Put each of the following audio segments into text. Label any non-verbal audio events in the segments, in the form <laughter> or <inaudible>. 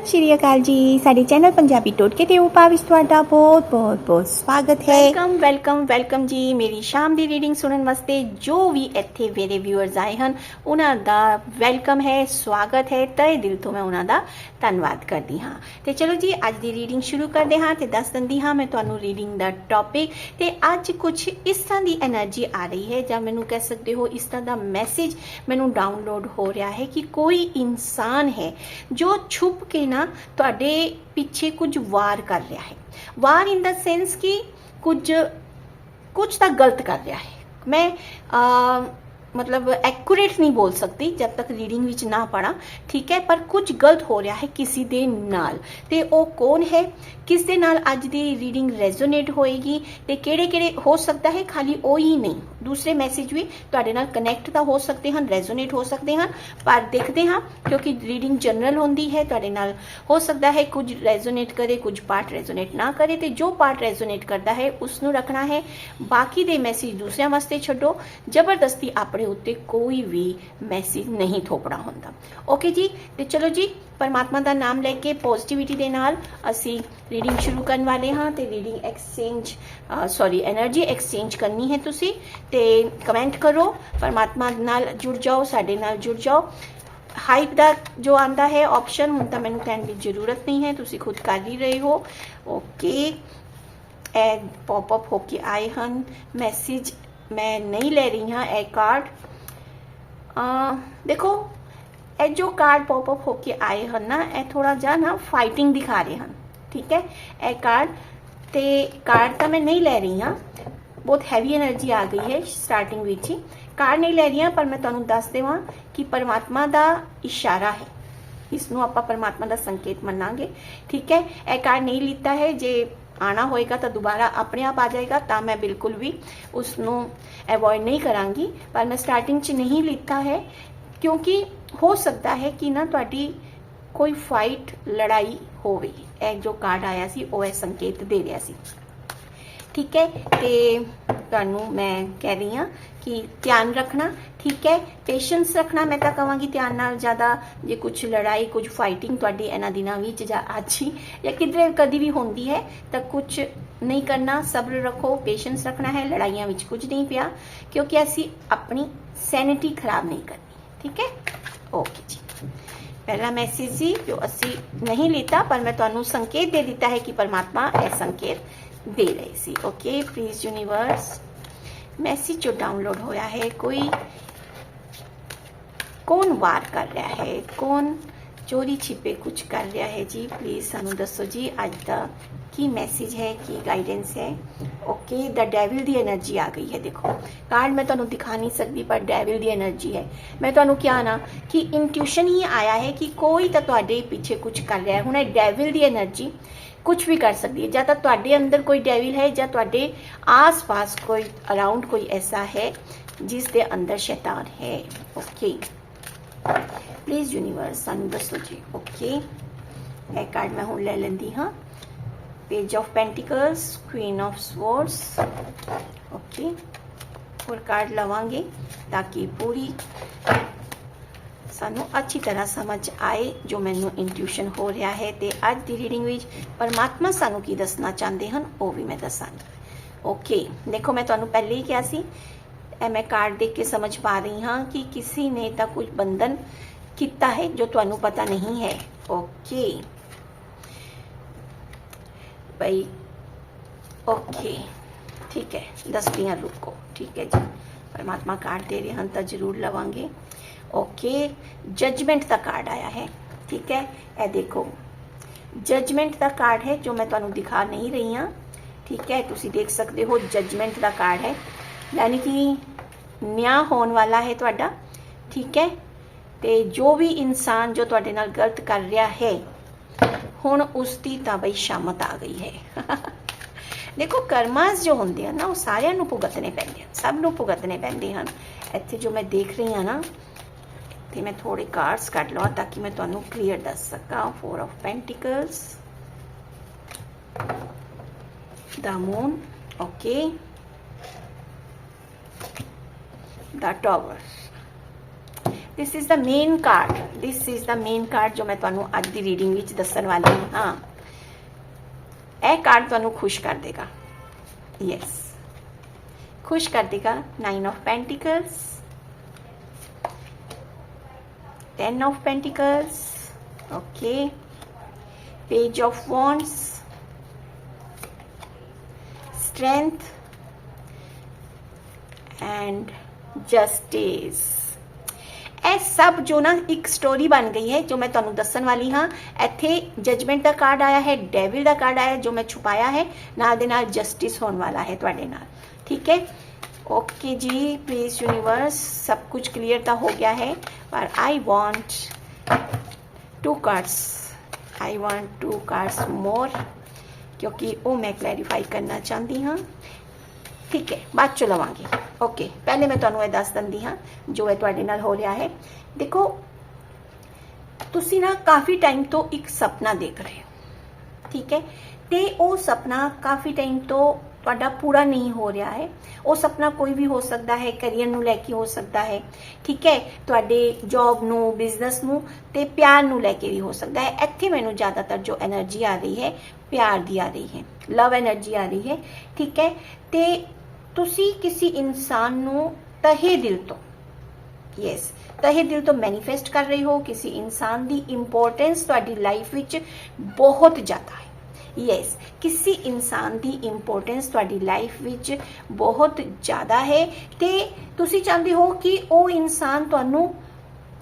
ਸਤਿ ਸ਼੍ਰੀ ਅਕਾਲ ਜੀ। ਸਾਡੇ ਚੈਨਲ ਪੰਜਾਬੀ ਟੋਟਕੇ ਤੇ ਉਪਾ ਵਿੱਚ ਤੁਹਾਡਾ ਬਹੁਤ ਬਹੁਤ ਬਹੁਤ ਸਵਾਗਤ ਹੈ। ਵੈਲਕਮ ਵੈਲਕਮ ਵੈਲਕਮ ਜੀ। ਮੇਰੀ ਸ਼ਾਮ ਦੀ ਰੀਡਿੰਗ ਸੁਣਨ ਵਾਸਤੇ ਜੋ ਵੀ ਇੱਥੇ ਮੇਰੇ ਵਿਊਅਰਸ ਆਏ ਹਨ, ਉਹਨਾਂ ਦਾ ਵੈਲਕਮ ਹੈ, ਸਵਾਗਤ ਹੈ। ਤੈ ਦਿਲ ਤੋਂ ਮੈਂ ਉਹਨਾਂ ਦਾ ਧੰਨਵਾਦ ਕਰਦੀ ਹਾਂ। ਤੇ ਚਲੋ ਜੀ, ਅੱਜ ਦੀ ਰੀਡਿੰਗ ਸ਼ੁਰੂ ਕਰਦੇ ਹਾਂ ਤੇ ਦੱਸ ਦਿੰਦੀ ਹਾਂ ਮੈਂ ਤੁਹਾਨੂੰ ਰੀਡਿੰਗ ਦਾ ਟੌਪਿਕ ਤੇ ਅੱਜ ਕੁਝ ਇਸ ਤਰ੍ਹਾਂ ਦੀ એનર્ਜੀ ਆ ਰਹੀ ਹੈ, ਜਾਂ ਮੈਨੂੰ ਕਹਿ ਸਕਦੇ ਹੋ ਇਸ ਤਰ੍ਹਾਂ ਦਾ ਮੈਸੇਜ ਮੈਨੂੰ ਡਾਊਨਲੋਡ ਹੋ ਰਿਹਾ ਹੈ ਕਿ ਕੋਈ ਇਨਸਾਨ ਹੈ ਜੋ ਛੁਪ ਕੇ ਨਾ ਤੁਹਾਡੇ ਪਿੱਛੇ ਕੁਝ ਵਾਰ ਕਰ ਰਿਹਾ ਹੈ। ਵਾਰ ਇਨ ਦਾ ਸੈਂਸ ਕਿ ਕੁਝ ਕੁਝ ਤਾਂ ਗਲਤ ਕਰ ਰਿਹਾ ਹੈ। ਮੈਂ ਅਹ, ਮਤਲਬ ਐਕੂਰੇਟ ਨਹੀਂ ਬੋਲ ਸਕਦੀ ਜਦ ਤੱਕ ਰੀਡਿੰਗ ਵਿੱਚ ਨਾ ਪੜਾ ਠੀਕ ਹੈ ਪਰ ਕੁਝ ਗਲਤ ਹੋ ਰਿਹਾ ਹੈ ਕਿਸੇ ਦੇ ਨਾਲ। ਤੇ ਉਹ ਕੌਣ ਹੈ? ਕਿਸ ਦੇ ਨਾਲ ਅੱਜ ਦੀ ਰੀਡਿੰਗ ਰੈਜ਼ੋਨੇਟ ਹੋਏਗੀ? ਤੇ ਕਿਹੜੇ ਕਿਹੜੇ ਹੋ ਸਕਦਾ ਹੈ? ਖਾਲੀ ਉਹ ਹੀ ਨਹੀਂ। ਦੂਸਰੇ ਮੈਸੇਜ ਵੀ ਤੁਹਾਡੇ ਨਾਲ ਕਨੈਕਟ ਤਾਂ ਹੋ ਸਕਦੇ ਹਨ ਰੈਜ਼ੋਨੇਟ ਹੋ ਸਕਦੇ ਹਨ, ਪਰ ਦੇਖਦੇ ਹਾਂ, ਕਿਉਂਕਿ ਰੀਡਿੰਗ ਜਨਰਲ ਹੁੰਦੀ ਹੈ, ਤੁਹਾਡੇ ਨਾਲ ਹੋ ਸਕਦਾ ਹੈ ਕੁਝ ਰੈਜ਼ੋਨੇਟ ਕਰੇ, ਕੁਝ ਪਾਰਟ ਰੈਜ਼ੋਨੇਟ ਨਾ ਕਰੇ ਤੇ ਜੋ ਪਾਰਟ ਰੈਜ਼ੋਨੇਟ ਕਰਦਾ ਹੈ ਉਸ ਨੂੰ ਰੱਖਣਾ ਹੈ। ਬਾਕੀ ਦੇ ਮੈਸੇਜ ਦੂਸਰਿਆਂ ਵਾਸਤੇ ਛੱਡੋ, ਜ਼ਬਰਦਸਤੀ ਆਪਣੇ ਉੱਤੇ ਕੋਈ ਵੀ ਮੈਸੇਜ ਨਹੀਂ ਥੋਪਣਾ ਹੁੰਦਾ। ਓਕੇ ਜੀ, ਤੇ ਚਲੋ ਜੀ, ਪਰਮਾਤਮਾ ਦਾ ਨਾਮ ਲੈ ਕੇ ਪੋਜ਼ਿਟਿਵਿਟੀ ਦੇ ਨਾਲ ਅਸੀਂ ਰੀਡਿੰਗ ਸ਼ੁਰੂ ਕਰਨ ਵਾਲੇ ਹਾਂ ਤੇ reading exchange sorry energy exchange ਕਰਨੀ ਹੈ ਤੁਸੀਂ। ਤੇ ਕਮੈਂਟ ਕਰੋ ਪਰਮਾਤਮਾ ਨਾਲ ਜੁੜ ਜਾਓ ਸਾਡੇ ਨਾਲ ਜੁੜ ਜਾਓ ਹਾਈਪ ਦਾ ਜੋ ਆਂਦਾ ਹੈ ਆਪਸ਼ਨ ਹੁਣ ਤਾਂ ਮੈਨੂੰ ਕਹਿਣ ਦੀ ਜ਼ਰੂਰਤ ਨਹੀਂ ਹੈ ਤੁਸੀਂ ਖੁਦ ਕਰ ਹੀ ਰਹੇ ਹੋ ਓਕੇ ਐਡ ਪੌਪ ਅਪ ਹੋ ਕੇ ਆਏ ਹਨ ਮੈਸੇਜ ਮੈਂ ਨਹੀਂ ਲੈ ਰਹੀ ਹਾਂ ਇਹ ਕਾਰਡ ਆ ਦੇਖੋ ਇਹ ਜੋ ਕਾਰਡ ਪੌਪ ਅਪ ਹੋ ਕੇ ਆਏ ਹਨ ਨਾ ਇਹ ਥੋੜਾ ਜਿਹਾ ਨਾ ਫਾਈਟਿੰਗ ਦਿਖਾ ਰਹੇ ਹਨ ਠੀਕ ਹੈ ਇਹ ਕਾਰਡ ਤੇ ਕਾਰਡ ਤਾਂ ਮੈਂ ਨਹੀਂ ਲੈ ਰਹੀ ਹਾਂ ਬਹੁਤ ਹੈਵੀ એનર્ਜੀ ਆ ਗਈ ਹੈ ਸਟਾਰਟਿੰਗ ਵਿੱਚ ਹੀ। ਕਾਰ ਨਹੀਂ ਲੈ ਰਹੀ ਹਾਂ ਪਰ ਮੈਂ ਤੁਹਾਨੂੰ ਦੱਸ ਦੇਵਾਂ ਕਿ ਪਰਮਾਤਮਾ ਦਾ ਇਸ਼ਾਰਾ ਹੈ। ਇਸ ਨੂੰ ਆਪਾਂ ਪਰਮਾਤਮਾ ਦਾ ਸੰਕੇਤ ਮੰਨਾਂਗੇ। ਠੀਕ ਹੈ, ਇਹ ਕਾਰ ਨਹੀਂ ਲਿੱਤਾ ਹੈ। ਜੇ ਆਣਾ ਹੋਏਗਾ ਤਾਂ ਦੁਬਾਰਾ ਆਪਣੇ ਆਪ ਆ ਜਾਏਗਾ, ਤਾਂ ਮੈਂ ਬਿਲਕੁਲ ਵੀ ਉਸ ਨੂੰ ਅਵੋਇਡ ਨਹੀਂ ਕਰਾਂਗੀ। ਪਰ ਮੈਂ ਸਟਾਰਟਿੰਗ 'ਚ ਨਹੀਂ ਲਿੱਤਾ ਹੈ, ਕਿਉਂਕਿ ਹੋ ਸਕਦਾ ਹੈ ਕਿ ਨਾ ਤੁਹਾਡੀ ਕੋਈ ਫਾਈਟ ਲੜਾਈ ਹੋਵੇ। ਇਹ ਜੋ ਕਾਰਡ ਆਇਆ ਸੀ, ਉਹ ਇਹ ਸੰਕੇਤ ਦੇ ਰਿਹਾ ਸੀ। ਠੀਕ ਹੈ? ਤੇ ਤੁਹਾਨੂੰ ਮੈਂ ਕਹਿ ਰਹੀ ਹਾਂ ਕਿ ਧਿਆਨ ਰੱਖਣਾ, ਠੀਕ ਹੈ? ਪੇਸ਼ੈਂਸ ਰੱਖਣਾ, ਮੈਂ ਤਾਂ ਕਹਾਂਗੀ ਧਿਆਨ ਨਾਲ ਜ਼ਿਆਦਾ ਜੇ ਕੁਝ ਲੜਾਈ ਕੁਝ ਫਾਈਟਿੰਗ ਤੁਹਾਡੀ ਇਹਨਾਂ ਦਿਨਾਂ ਵਿੱਚ ਜਾਂ ਅੱਜ ਹੀ ਜਾਂ ਕਿਧਰੇ ਕਦੀ ਵੀ ਹੁੰਦੀ ਹੈ, ਤਾਂ ਕੁਝ ਨਹੀਂ ਕਰਨਾ, ਸਬਰ ਰੱਖੋ ਪੇਸ਼ੈਂਸ ਰੱਖਣਾ ਹੈ, ਲੜਾਈਆਂ ਵਿੱਚ ਕੁਝ ਨਹੀਂ ਪਿਆ, ਕਿਉਂਕਿ ਅਸੀਂ ਆਪਣੀ ਸੈਨਿਟੀ ਖਰਾਬ ਨਹੀਂ ਕਰਨੀ, ਠੀਕ ਹੈ? ਓਕੇ ਜੀ। ਪਹਿਲਾ ਮੈਸੇਜ ਸੀ ਜੋ ਅਸੀਂ ਨਹੀਂ ਲਿੱਤਾ, ਪਰ ਮੈਂ ਤੁਹਾਨੂੰ ਸੰਕੇਤ ਦੇ ਦਿੱਤਾ ਹੈ ਕਿ ਪਰਮਾਤਮਾ ਇਹ ਸੰਕੇਤ दे रही सी ओके प्लीज़ यूनिवर्स मैसेज जो डाउनलोड होया है, कोई कौन वार कर रहा है? कौन चोरी छिपे कुछ कर रहा है? जी प्लीज़ सू दसो जी, आज का की मैसेज है, की गाइडेंस है? Okay the devil the energy आ गई है, देखो। कार्ड मैं तुम्हें तो दिखा नहीं सकती पर डेविल दी एनर्जी है। मैं तुम्हें तो क्या ना, कि इंट्यूशन ही आया है कि कोई तो पीछे कुछ कर रहा है। हूँ डेविल दी एनर्जी ਕੁਝ ਵੀ ਕਰ ਸਕਦੀ ਹੈ ਜਾਂ ਤਾਂ ਤੁਹਾਡੇ ਅੰਦਰ ਕੋਈ ਡੈਵਿਲ ਹੈ ਜਾਂ ਤੁਹਾਡੇ ਆਸ-ਪਾਸ ਕੋਈ ਅਰਾਊਂਡ ਕੋਈ ਐਸਾ ਹੈ ਜਿਸ ਦੇ ਅੰਦਰ ਸ਼ੈਤਾਨ ਹੈ ਓਕੇ ਪਲੀਜ਼ ਯੂਨੀਵਰਸ ਸਾਨੂੰ ਦੱਸੋ ਜੀ ਓਕੇ ਇਹ ਕਾਰਡ ਮੈਂ ਹੁਣ ਲੈ ਲੈਂਦੀ ਹਾਂ page of pentacles queen of swords okay ਹੋਰ ਕਾਰਡ ਲਵਾਂਗੇ ਤਾਂ ਕਿ ਪੂਰੀ ਸਾਨੂੰ ਅੱਛੀ ਤਰ੍ਹਾਂ ਸਮਝ ਆਏ ਜੋ ਮੈਨੂੰ ਇੰਟੂਇਸ਼ਨ ਹੋ ਰਿਹਾ ਹੈ ਤੇ ਅੱਜ ਦੀ ਰੀਡਿੰਗ ਵਿੱਚ ਪਰਮਾਤਮਾ ਸਾਨੂੰ ਕੀ ਦੱਸਣਾ ਚਾਹੁੰਦੇ ਹਨ, ਉਹ ਵੀ ਮੈਂ ਦੱਸਾਂਗੀ। ਓਕੇ ਦੇਖੋ ਮੈਂ ਤੁਹਾਨੂੰ ਪਹਿਲੇ ਹੀ ਕਿਹਾ ਸੀ, ਇਹ ਮੈਂ ਕਾਰਡ ਦੇਖ ਕੇ ਸਮਝ ਪਾ ਰਹੀ ਹਾਂ ਕਿ ਕਿਸੇ ਨੇ ਤਾਂ ਕੁਝ ਬੰਧਨ ਕੀਤਾ ਹੈ ਜੋ ਤੁਹਾਨੂੰ ਪਤਾ ਨਹੀਂ ਹੈ। ਓਕੇ ਭਾਈ ਓਕੇ ਠੀਕ ਹੈ ਦੱਸਦੀਆਂ ਰੁਕੋ, ਠੀਕ ਹੈ ਜੀ। ਪਰਮਾਤਮਾ ਕਾਰਡ ਦੇ ਰਹੇ ਹਨ ਤਾਂ ਜ਼ਰੂਰ ਲਵਾਂਗੇ। ਓਕੇ ਜਜਮੈਂਟ ਦਾ ਕਾਰਡ ਆਇਆ ਹੈ, ਠੀਕ ਹੈ? ਇਹ ਦੇਖੋ ਜਜਮੈਂਟ ਦਾ ਕਾਰਡ ਹੈ ਜੋ ਮੈਂ ਤੁਹਾਨੂੰ ਦਿਖਾ ਨਹੀਂ ਰਹੀ ਹਾਂ, ਠੀਕ ਹੈ? ਤੁਸੀਂ ਦੇਖ ਸਕਦੇ ਹੋ ਜਜਮੈਂਟ ਦਾ ਕਾਰਡ ਹੈ, ਯਾਨੀ ਕਿ ਨਿਆਂ ਹੋਣ ਵਾਲਾ ਹੈ ਤੁਹਾਡਾ, ਠੀਕ ਹੈ? ਤੇ ਜੋ ਵੀ ਇਨਸਾਨ ਜੋ ਤੁਹਾਡੇ ਨਾਲ ਗਲਤ ਕਰ ਰਿਹਾ ਹੈ, ਹੁਣ ਉਸ ਦੀ ਤਾਂ ਬਈ ਸ਼ਾਮਤ ਆ ਗਈ ਹੈ। <laughs> ਦੇਖੋ ਕਰਮਾਸ ਜੋ ਹੁੰਦੇ ਆ ਨਾ, ਉਹ ਸਾਰਿਆਂ ਨੂੰ ਭੁਗਤਣੇ ਪੈਂਦੇ ਹਨ ਸਭ ਨੂੰ ਭੁਗਤਣੇ ਪੈਂਦੇ ਹਨ। ਇੱਥੇ ਜੋ ਮੈਂ ਦੇਖ ਰਹੀ ਹਾਂ ਨਾ थे मैं थोड़े कार्ड्स कट लो ताकि मैं तो क्लीयर दस सक। Four of pentacles the moon okay the tower this is the main card this is the main card जो मैं तुम्हें अज की रीडिंग दसन वाली हूँ। हाँ। यह कार्ड तुम्हें खुश कर देगा। Yes yes. खुश कर देगा। Nine of pentacles ten of pentacles okay page of wands strength and justice ਇਹ ਸਭ ਜੋ ਨਾ ਇੱਕ ਸਟੋਰੀ ਬਣ ਗਈ ਹੈ ਜੋ ਮੈਂ ਤੁਹਾਨੂੰ ਦੱਸਣ ਵਾਲੀ ਹਾਂ ਇੱਥੇ ਜਜਮੈਂਟ ਦਾ ਕਾਰਡ ਆਇਆ ਹੈ ਡੈਵਿਲ ਦਾ ਕਾਰਡ ਆਇਆ ਹੈ, ਜੋ ਮੈਂ ਛੁਪਾਇਆ ਹੈ ਨਾਲ ਦੇ ਨਾਲ ਜਸਟਿਸ ਹੋਣ ਵਾਲਾ ਹੈ ਤੁਹਾਡੇ ਨਾਲ ठीक है ओके जी प्लीज यूनिवर्स सब कुछ क्लियर तो हो गया है पर I want two cards I want two cards more क्योंकि वो मैं क्लैरिफाई करना चाहती हाँ ਠੀਕ ਹੈ ਬਾਅਦ ਚ ਲਵਾਂਗੇ ਓਕੇ ਪਹਿਲੇ ਮੈਂ ਤੁਹਾਨੂੰ ਇਹ ਦੱਸ ਦਿੰਦੀ ਹਾਂ ਜੋ ਇਹ ਤੁਹਾਡੇ ਨਾਲ ਹੋ ਰਿਹਾ ਹੈ ਦੇਖੋ ਤੁਸੀਂ ਨਾ ਕਾਫੀ ਟਾਈਮ ਤੋਂ ਇੱਕ ਸੁਪਨਾ ਦੇਖ ਰਹੇ ਹੋ ਠੀਕ ਹੈ ਤੇ ਉਹ ਸੁਪਨਾ ਕਾਫੀ ਟਾਈਮ ਤੋਂ ਤੁਹਾਡਾ ਪੂਰਾ ਨਹੀਂ ਹੋ ਰਿਹਾ ਹੈ। ਉਹ ਸੁਪਨਾ ਕੋਈ ਵੀ ਹੋ ਸਕਦਾ ਹੈ ਕੈਰੀਅਰ ਨੂੰ ਲੈ ਕੇ ਹੋ ਸਕਦਾ ਹੈ। ਠੀਕ ਹੈ, ਤੁਹਾਡੇ ਜੌਬ ਨੂੰ ਬਿਜ਼ਨਸ ਨੂੰ ਤੇ ਪਿਆਰ ਨੂੰ ਲੈ ਕੇ ਵੀ ਹੋ ਸਕਦਾ ਹੈ। ਇੱਥੇ ਮੈਨੂੰ ਜ਼ਿਆਦਾਤਰ ਜੋ એનર્ਜੀ ਆ ਰਹੀ ਹੈ, ਪਿਆਰ ਦੀ ਆ ਰਹੀ ਹੈ। ਲਵ એનર્ਜੀ ਆ ਰਹੀ ਹੈ। ਠੀਕ ਹੈ, ਤੇ ਤੁਸੀਂ ਕਿਸੇ ਇਨਸਾਨ ਨੂੰ ਤਹੇ ਦਿਲ ਤੋਂ ਯੈਸ ਤਹੇ ਦਿਲ ਤੋਂ ਮੈਨੀਫੈਸਟ ਕਰ ਰਹੇ ਹੋ। ਕਿਸੇ ਇਨਸਾਨ ਦੀ ਇੰਪੋਰਟੈਂਸ ਤੁਹਾਡੀ ਲਾਈਫ ਵਿੱਚ ਬਹੁਤ ਜ਼ਿਆਦਾ ਹੈ। ਯੈਸ ਕਿਸੇ ਇਨਸਾਨ ਦੀ ਇੰਪੋਰਟੈਂਸ ਤੁਹਾਡੀ ਲਾਈਫ ਵਿੱਚ ਬਹੁਤ ਜ਼ਿਆਦਾ ਹੈ ਤੇ ਤੁਸੀਂ ਚਾਹੁੰਦੇ ਹੋ ਕਿ ਉਹ ਇਨਸਾਨ ਤੁਹਾਨੂੰ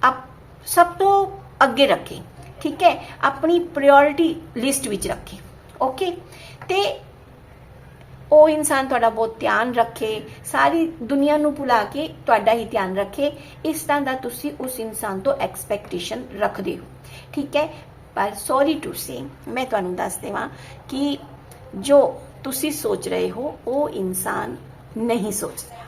ਆਪ ਸਭ ਤੋਂ ਅੱਗੇ ਰੱਖੇ, ਠੀਕ ਹੈ? ਆਪਣੀ ਪ੍ਰਾਇੋਰਟੀ ਲਿਸਟ ਵਿੱਚ ਰੱਖੇ ਓਕੇ ਤੇ ਉਹ ਇਨਸਾਨ ਤੁਹਾਡਾ ਬਹੁਤ ਧਿਆਨ ਰੱਖੇ, ਸਾਰੀ ਦੁਨੀਆ ਨੂੰ ਭੁਲਾ ਕੇ ਤੁਹਾਡਾ ਹੀ ਧਿਆਨ ਰੱਖੇ, ਇਸ ਤਰ੍ਹਾਂ ਦਾ ਤੁਸੀਂ ਉਸ ਇਨਸਾਨ ਤੋਂ ਐਕਸਪੈਕਟੇਸ਼ਨ ਰੱਖਦੇ ਹੋ, ਠੀਕ ਹੈ? ਪਰ ਸੌਰੀ ਟੂ ਸੇ ਮੈਂ ਤੁਹਾਨੂੰ ਦੱਸ ਦੇਵਾਂ ਕਿ ਜੋ ਤੁਸੀਂ ਸੋਚ ਰਹੇ ਹੋ, ਉਹ ਇਨਸਾਨ ਨਹੀਂ ਸੋਚ ਰਿਹਾ।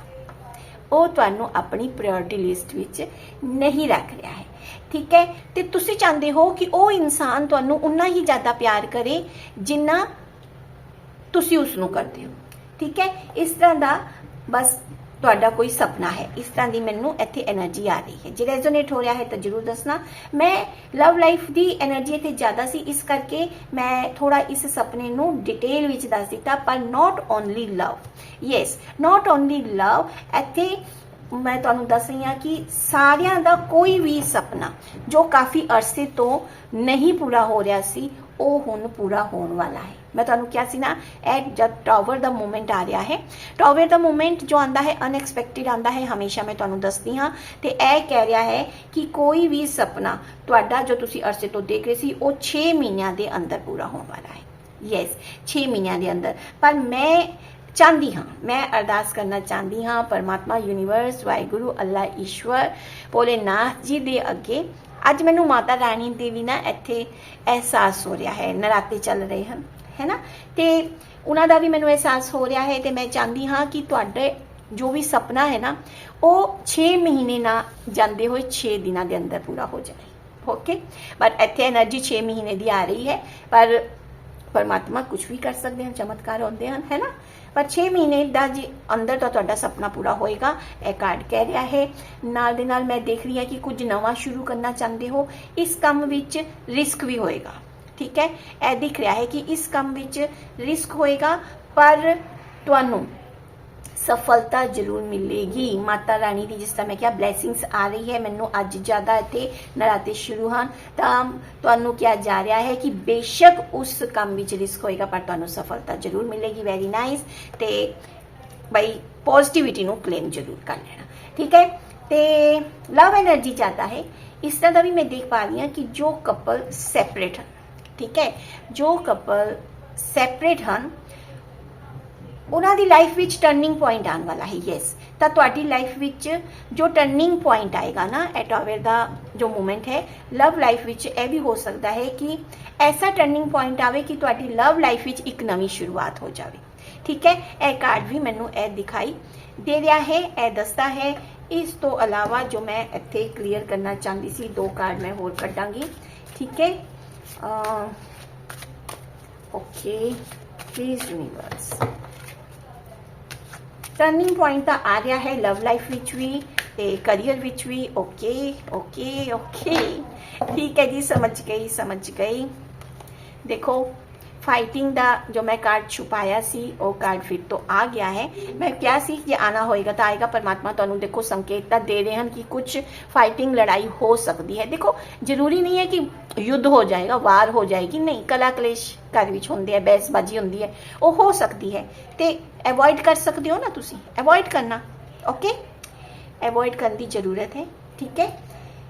ਉਹ ਤੁਹਾਨੂੰ ਆਪਣੀ ਪ੍ਰਾਇੋਰਟੀ ਲਿਸਟ ਵਿੱਚ ਨਹੀਂ ਰੱਖ ਰਿਹਾ ਹੈ। ਠੀਕ ਹੈ? ਤੇ ਤੁਸੀਂ ਚਾਹੁੰਦੇ ਹੋ ਕਿ ਉਹ ਇਨਸਾਨ ਤੁਹਾਨੂੰ ਉਨਾ ਹੀ ਜ਼ਿਆਦਾ ਪਿਆਰ ਕਰੇ ਜਿੰਨਾ ਤੁਸੀਂ ਉਸ ਨੂੰ ਕਰਦੇ ਹੋ। ਠੀਕ ਹੈ? ਇਸ ਤਰ੍ਹਾਂ ਦਾ ਬਸ ਤੁਹਾਡਾ ਕੋਈ ਸੁਪਨਾ ਹੈ। ਇਸ ਤਰ੍ਹਾਂ ਦੀ ਮੈਨੂੰ ਇੱਥੇ એનર્ਜੀ ਆ ਰਹੀ ਹੈ। ਜੇ ਰੈਜ਼ੋਨੇਟ ਹੋ ਰਿਹਾ ਹੈ ਤਾਂ ਜਰੂਰ ਦੱਸਣਾ। ਮੈਂ ਲਵ ਲਾਈਫ ਦੀ એનર્ਜੀ ਇੱਥੇ ਜ਼ਿਆਦਾ ਸੀ। ਇਸ ਕਰਕੇ ਮੈਂ ਥੋੜਾ ਇਸ ਸੁਪਨੇ ਨੂੰ ਡਿਟੇਲ ਵਿੱਚ ਦੱਸ ਦਿੱਤਾ। ਪਰ not only love yes not only love ਇੱਥੇ ਮੈਂ ਤੁਹਾਨੂੰ ਦੱਸ ਰਹੀ ਹਾਂ ਕਿ ਸਾਰਿਆਂ ਦਾ ਕੋਈ ਵੀ ਸੁਪਨਾ ਜੋ ਕਾਫੀ ਅਰਸੇ ਤੋਂ ਨਹੀਂ ਪੂਰਾ ਹੋ ਰਿਹਾ ਸੀ ਉਹ ਹੁਣ ਪੂਰਾ ਹੋਣ ਵਾਲਾ ਹੈ। ਮੈਂ ਤੁਹਾਨੂੰ ਕਿਹਾ ਸੀ ਨਾ, ਇਹ ਜਦ ਟਾਵਰ ਦਾ ਮੂਵਮੈਂਟ ਆ ਰਿਹਾ ਹੈ, ਟਾਵਰ ਦਾ ਮੂਵਮੈਂਟ ਜੋ ਆਂਦਾ ਹੈ ਅਨਐਕਸਪੈਕਟਿਡ ਆਂਦਾ ਹੈ, ਹਮੇਸ਼ਾ ਮੈਂ ਤੁਹਾਨੂੰ ਦੱਸਦੀ ਹਾਂ। ਤੇ ਇਹ ਕਹਿ ਰਿਹਾ ਹੈ ਕਿ ਕੋਈ ਵੀ ਸੁਪਨਾ ਤੁਹਾਡਾ ਜੋ ਤੁਸੀਂ ਅਰਸੇ ਤੋਂ ਦੇਖ ਰਹੇ ਸੀ, ਉਹ 6 ਮਹੀਨਿਆਂ ਦੇ ਅੰਦਰ ਪੂਰਾ ਹੋਣ ਵਾਲਾ ਹੈ। ਯੈਸ 6 ਮਹੀਨਿਆਂ ਦੇ ਅੰਦਰ। ਪਰ ਮੈਂ ਚਾਹੁੰਦੀ ਹਾਂ, ਮੈਂ ਅਰਦਾਸ ਕਰਨਾ ਚਾਹੁੰਦੀ ਹਾਂ, ਪਰਮਾਤਮਾ ਯੂਨੀਵਰਸ ਵਾਹਿਗੁਰੂ, ਅੱਲਾ ਈਸ਼ਵਰ, ਭੋਲੇਨਾਥ ਜੀ ਦੇ ਅੱਗੇ ਅੱਜ ਮੈਨੂੰ ਮਾਤਾ ਰਾਣੀ ਦੇ ਨਾ ਇੱਥੇ ਅਹਿਸਾਸ ਹੋ ਰਿਹਾ ਹੈ, ਨਰਾਤੇ ਚੱਲ ਰਹੇ ਹਨ ਹੈਨਾ ਤੇ ਉਹਨਾਂ ਦਾ ਵੀ ਮੈਨੂੰ ਅਹਿਸਾਸ ਹੋ ਰਿਹਾ ਹੈ ਤੇ ਮੈਂ ਚਾਹੁੰਦੀ ਹਾਂ ਕਿ ਤੁਹਾਡੇ ਜੋ ਵੀ ਸੁਪਨਾ ਹੈ ਨਾ, ਉਹ 6 ਮਹੀਨੇ ਨਾ ਜਾਂਦੇ ਹੋਏ 6 ਦਿਨਾਂ ਦੇ ਅੰਦਰ ਪੂਰਾ ਹੋ ਜਾਏ ਓਕੇ ਬਟ ਇੱਥੇ એનર્ਜੀ 6 ਮਹੀਨੇ ਦੀ ਆ ਰਹੀ ਹੈ, ਪਰ ਪਰਮਾਤਮਾ ਕੁਝ ਵੀ ਕਰ ਸਕਦੇ ਹਨ, ਚਮਤਕਾਰ ਹੁੰਦੇ ਹਨ, ਹੈ ਨਾ? ਪਰ 6 ਮਹੀਨੇ ਦਾ ਜੀ ਅੰਦਰ ਤਾਂ ਤੁਹਾਡਾ ਸੁਪਨਾ ਪੂਰਾ ਹੋਏਗਾ। ਇਹ ਕਾਰਡ ਕਹਿ ਰਿਹਾ ਹੈ। ਨਾਲ ਦੇ ਨਾਲ ਮੈਂ ਦੇਖ ਰਹੀ ਹਾਂ ਕਿ ਕੁਝ ਨਵਾਂ ਸ਼ੁਰੂ ਕਰਨਾ ਚਾਹੁੰਦੇ ਹੋ। ਇਸ ਕੰਮ ਵਿੱਚ ਰਿਸਕ ਵੀ ਹੋਏਗਾ। ਠੀਕ ਹੈ? ਇਹ ਦਿਖ ਰਿਹਾ ਹੈ ਕਿ ਇਸ ਕੰਮ ਵਿੱਚ ਰਿਸਕ ਹੋਏਗਾ, ਪਰ ਤੁਹਾਨੂੰ ਸਫਲਤਾ ਜ਼ਰੂਰ ਮਿਲੇਗੀ। ਮਾਤਾ ਰਾਣੀ ਦੀ ਜਿਸ ਤਰ੍ਹਾਂ ਮੈਂ ਕਿਹਾ ਬਲੇਸਿੰਗਸ ਆ ਰਹੀ ਹੈ। ਮੈਨੂੰ ਅੱਜ ਜ਼ਿਆਦਾ ਇੱਥੇ ਨਰਾਤੇ ਸ਼ੁਰੂ ਹਨ। ਤਾਂ ਤੁਹਾਨੂੰ ਕਿਹਾ ਜਾ ਰਿਹਾ ਹੈ ਕਿ ਬੇਸ਼ੱਕ ਉਸ ਕੰਮ ਵਿੱਚ ਰਿਸਕ ਹੋਏਗਾ, ਪਰ ਤੁਹਾਨੂੰ ਸਫਲਤਾ ਜ਼ਰੂਰ ਮਿਲੇਗੀ। ਵੈਰੀ ਨਾਈਸ ਤੇ ਬਈ ਪੋਜ਼ਿਟਿਵਿਟੀ ਨੂੰ ਕਲੇਮ ਜ਼ਰੂਰ ਕਰ ਲੈਣਾ। ਠੀਕ ਹੈ? ਤੇ ਲਵ એનર્ਜੀ ਚਾਹਤਾ ਹੈ। ਇਸ ਤਰ੍ਹਾਂ ਦਾ ਵੀ ਮੈਂ ਦੇਖ ਪਾ ਰਹੀ ਹਾਂ ਕਿ ਜੋ ਕਪਲ ਸੈਪਰੇਟ ਹਨ। ਠੀਕ ਹੈ? ਜੋ ਕਪਲ ਸੈਪਰੇਟ ਹਨ ਉਹਨਾਂ ਦੀ ਲਾਈਫ ਵਿੱਚ ਟਰਨਿੰਗ ਪੁਆਇੰਟ ਆਉਣ ਵਾਲਾ ਹੈ ਯੈਸ ਤਾਂ ਤੁਹਾਡੀ ਲਾਈਫ ਵਿੱਚ ਜੋ ਟਰਨਿੰਗ ਪੁਆਇੰਟ ਆਏਗਾ ਨਾ ਐਟਾਵੇਰ ਦਾ ਜੋ ਮੂਮੈਂਟ ਹੈ ਲਵ ਲਾਈਫ ਵਿੱਚ ਇਹ ਵੀ ਹੋ ਸਕਦਾ ਹੈ ਕਿ ਐਸਾ ਟਰਨਿੰਗ ਪੁਆਇੰਟ ਆਵੇ ਕਿ ਤੁਹਾਡੀ ਲਵ ਲਾਈਫ ਵਿੱਚ ਇੱਕ ਨਵੀਂ ਸ਼ੁਰੂਆਤ ਹੋ ਜਾਵੇ। ਠੀਕ ਹੈ? ਇਹ ਕਾਰਡ ਵੀ ਮੈਨੂੰ ਇਹ ਦਿਖਾਈ ਦੇ ਰਿਹਾ ਹੈ, ਇਹ ਦੱਸਦਾ ਹੈ। ਇਸ ਤੋਂ ਇਲਾਵਾ ਜੋ ਮੈਂ ਇੱਥੇ ਕਲੀਅਰ ਕਰਨਾ ਚਾਹੁੰਦੀ ਸੀ, ਦੋ ਕਾਰਡ ਮੈਂ ਹੋਰ ਕੱਢਾਂਗੀ। ਠੀਕ ਹੈ? Okay please universe turning point ਤਾਂ ਆ ਰਿਹਾ ਹੈ ਲਵ ਲਾਈਫ ਵਿੱਚ ਵੀ ਤੇ ਕਰੀਅਰ ਵਿੱਚ ਵੀ। ਓਕੇ ਓਕੇ ਓਕੇ ਠੀਕ ਹੈ ਜੀ, ਸਮਝ ਗਈ ਸਮਝ ਗਈ। ਦੇਖੋ ਫਾਈਟਿੰਗ ਦਾ ਜੋ ਮੈਂ ਕਾਰਡ ਛੁਪਾਇਆ ਸੀ, ਉਹ ਕਾਰਡ ਫਿਰ ਤੋਂ ਆ ਗਿਆ ਹੈ। ਮੈਂ ਕਿਹਾ ਸੀ ਕਿ ਆਣਾ ਹੋਏਗਾ ਤਾਂ ਆਏਗਾ, ਪਰਮਾਤਮਾ ਤੁਹਾਨੂੰ ਦੇਖੋ ਸੰਕੇਤ ਤਾਂ ਦੇ ਰਹੇ ਹਨ ਕਿ ਕੁਝ ਫਾਈਟਿੰਗ ਲੜਾਈ ਹੋ ਸਕਦੀ ਹੈ। ਦੇਖੋ, ਜ਼ਰੂਰੀ ਨਹੀਂ ਹੈ ਕਿ ਯੁੱਧ ਹੋ ਜਾਏਗਾ, ਵਾਰ ਹੋ ਜਾਏਗੀ, ਨਹੀਂ। ਕਲਾ ਕਲੇਸ਼ ਘਰ ਵਿੱਚ ਹੁੰਦੇ ਹੈ ਬਹਿਸਬਾਜ਼ੀ ਹੁੰਦੀ ਹੈ, ਉਹ ਹੋ ਸਕਦੀ ਹੈ। ਤੇ ਅਵੋਇਡ ਕਰ ਸਕਦੇ ਹੋ ਨਾ ਤੁਸੀਂ? ਅਵੋਇਡ ਕਰਨਾ ਓਕੇ ਅਵੋਇਡ ਕਰਨ ਦੀ ਜ਼ਰੂਰਤ ਹੈ, ਠੀਕ ਹੈ?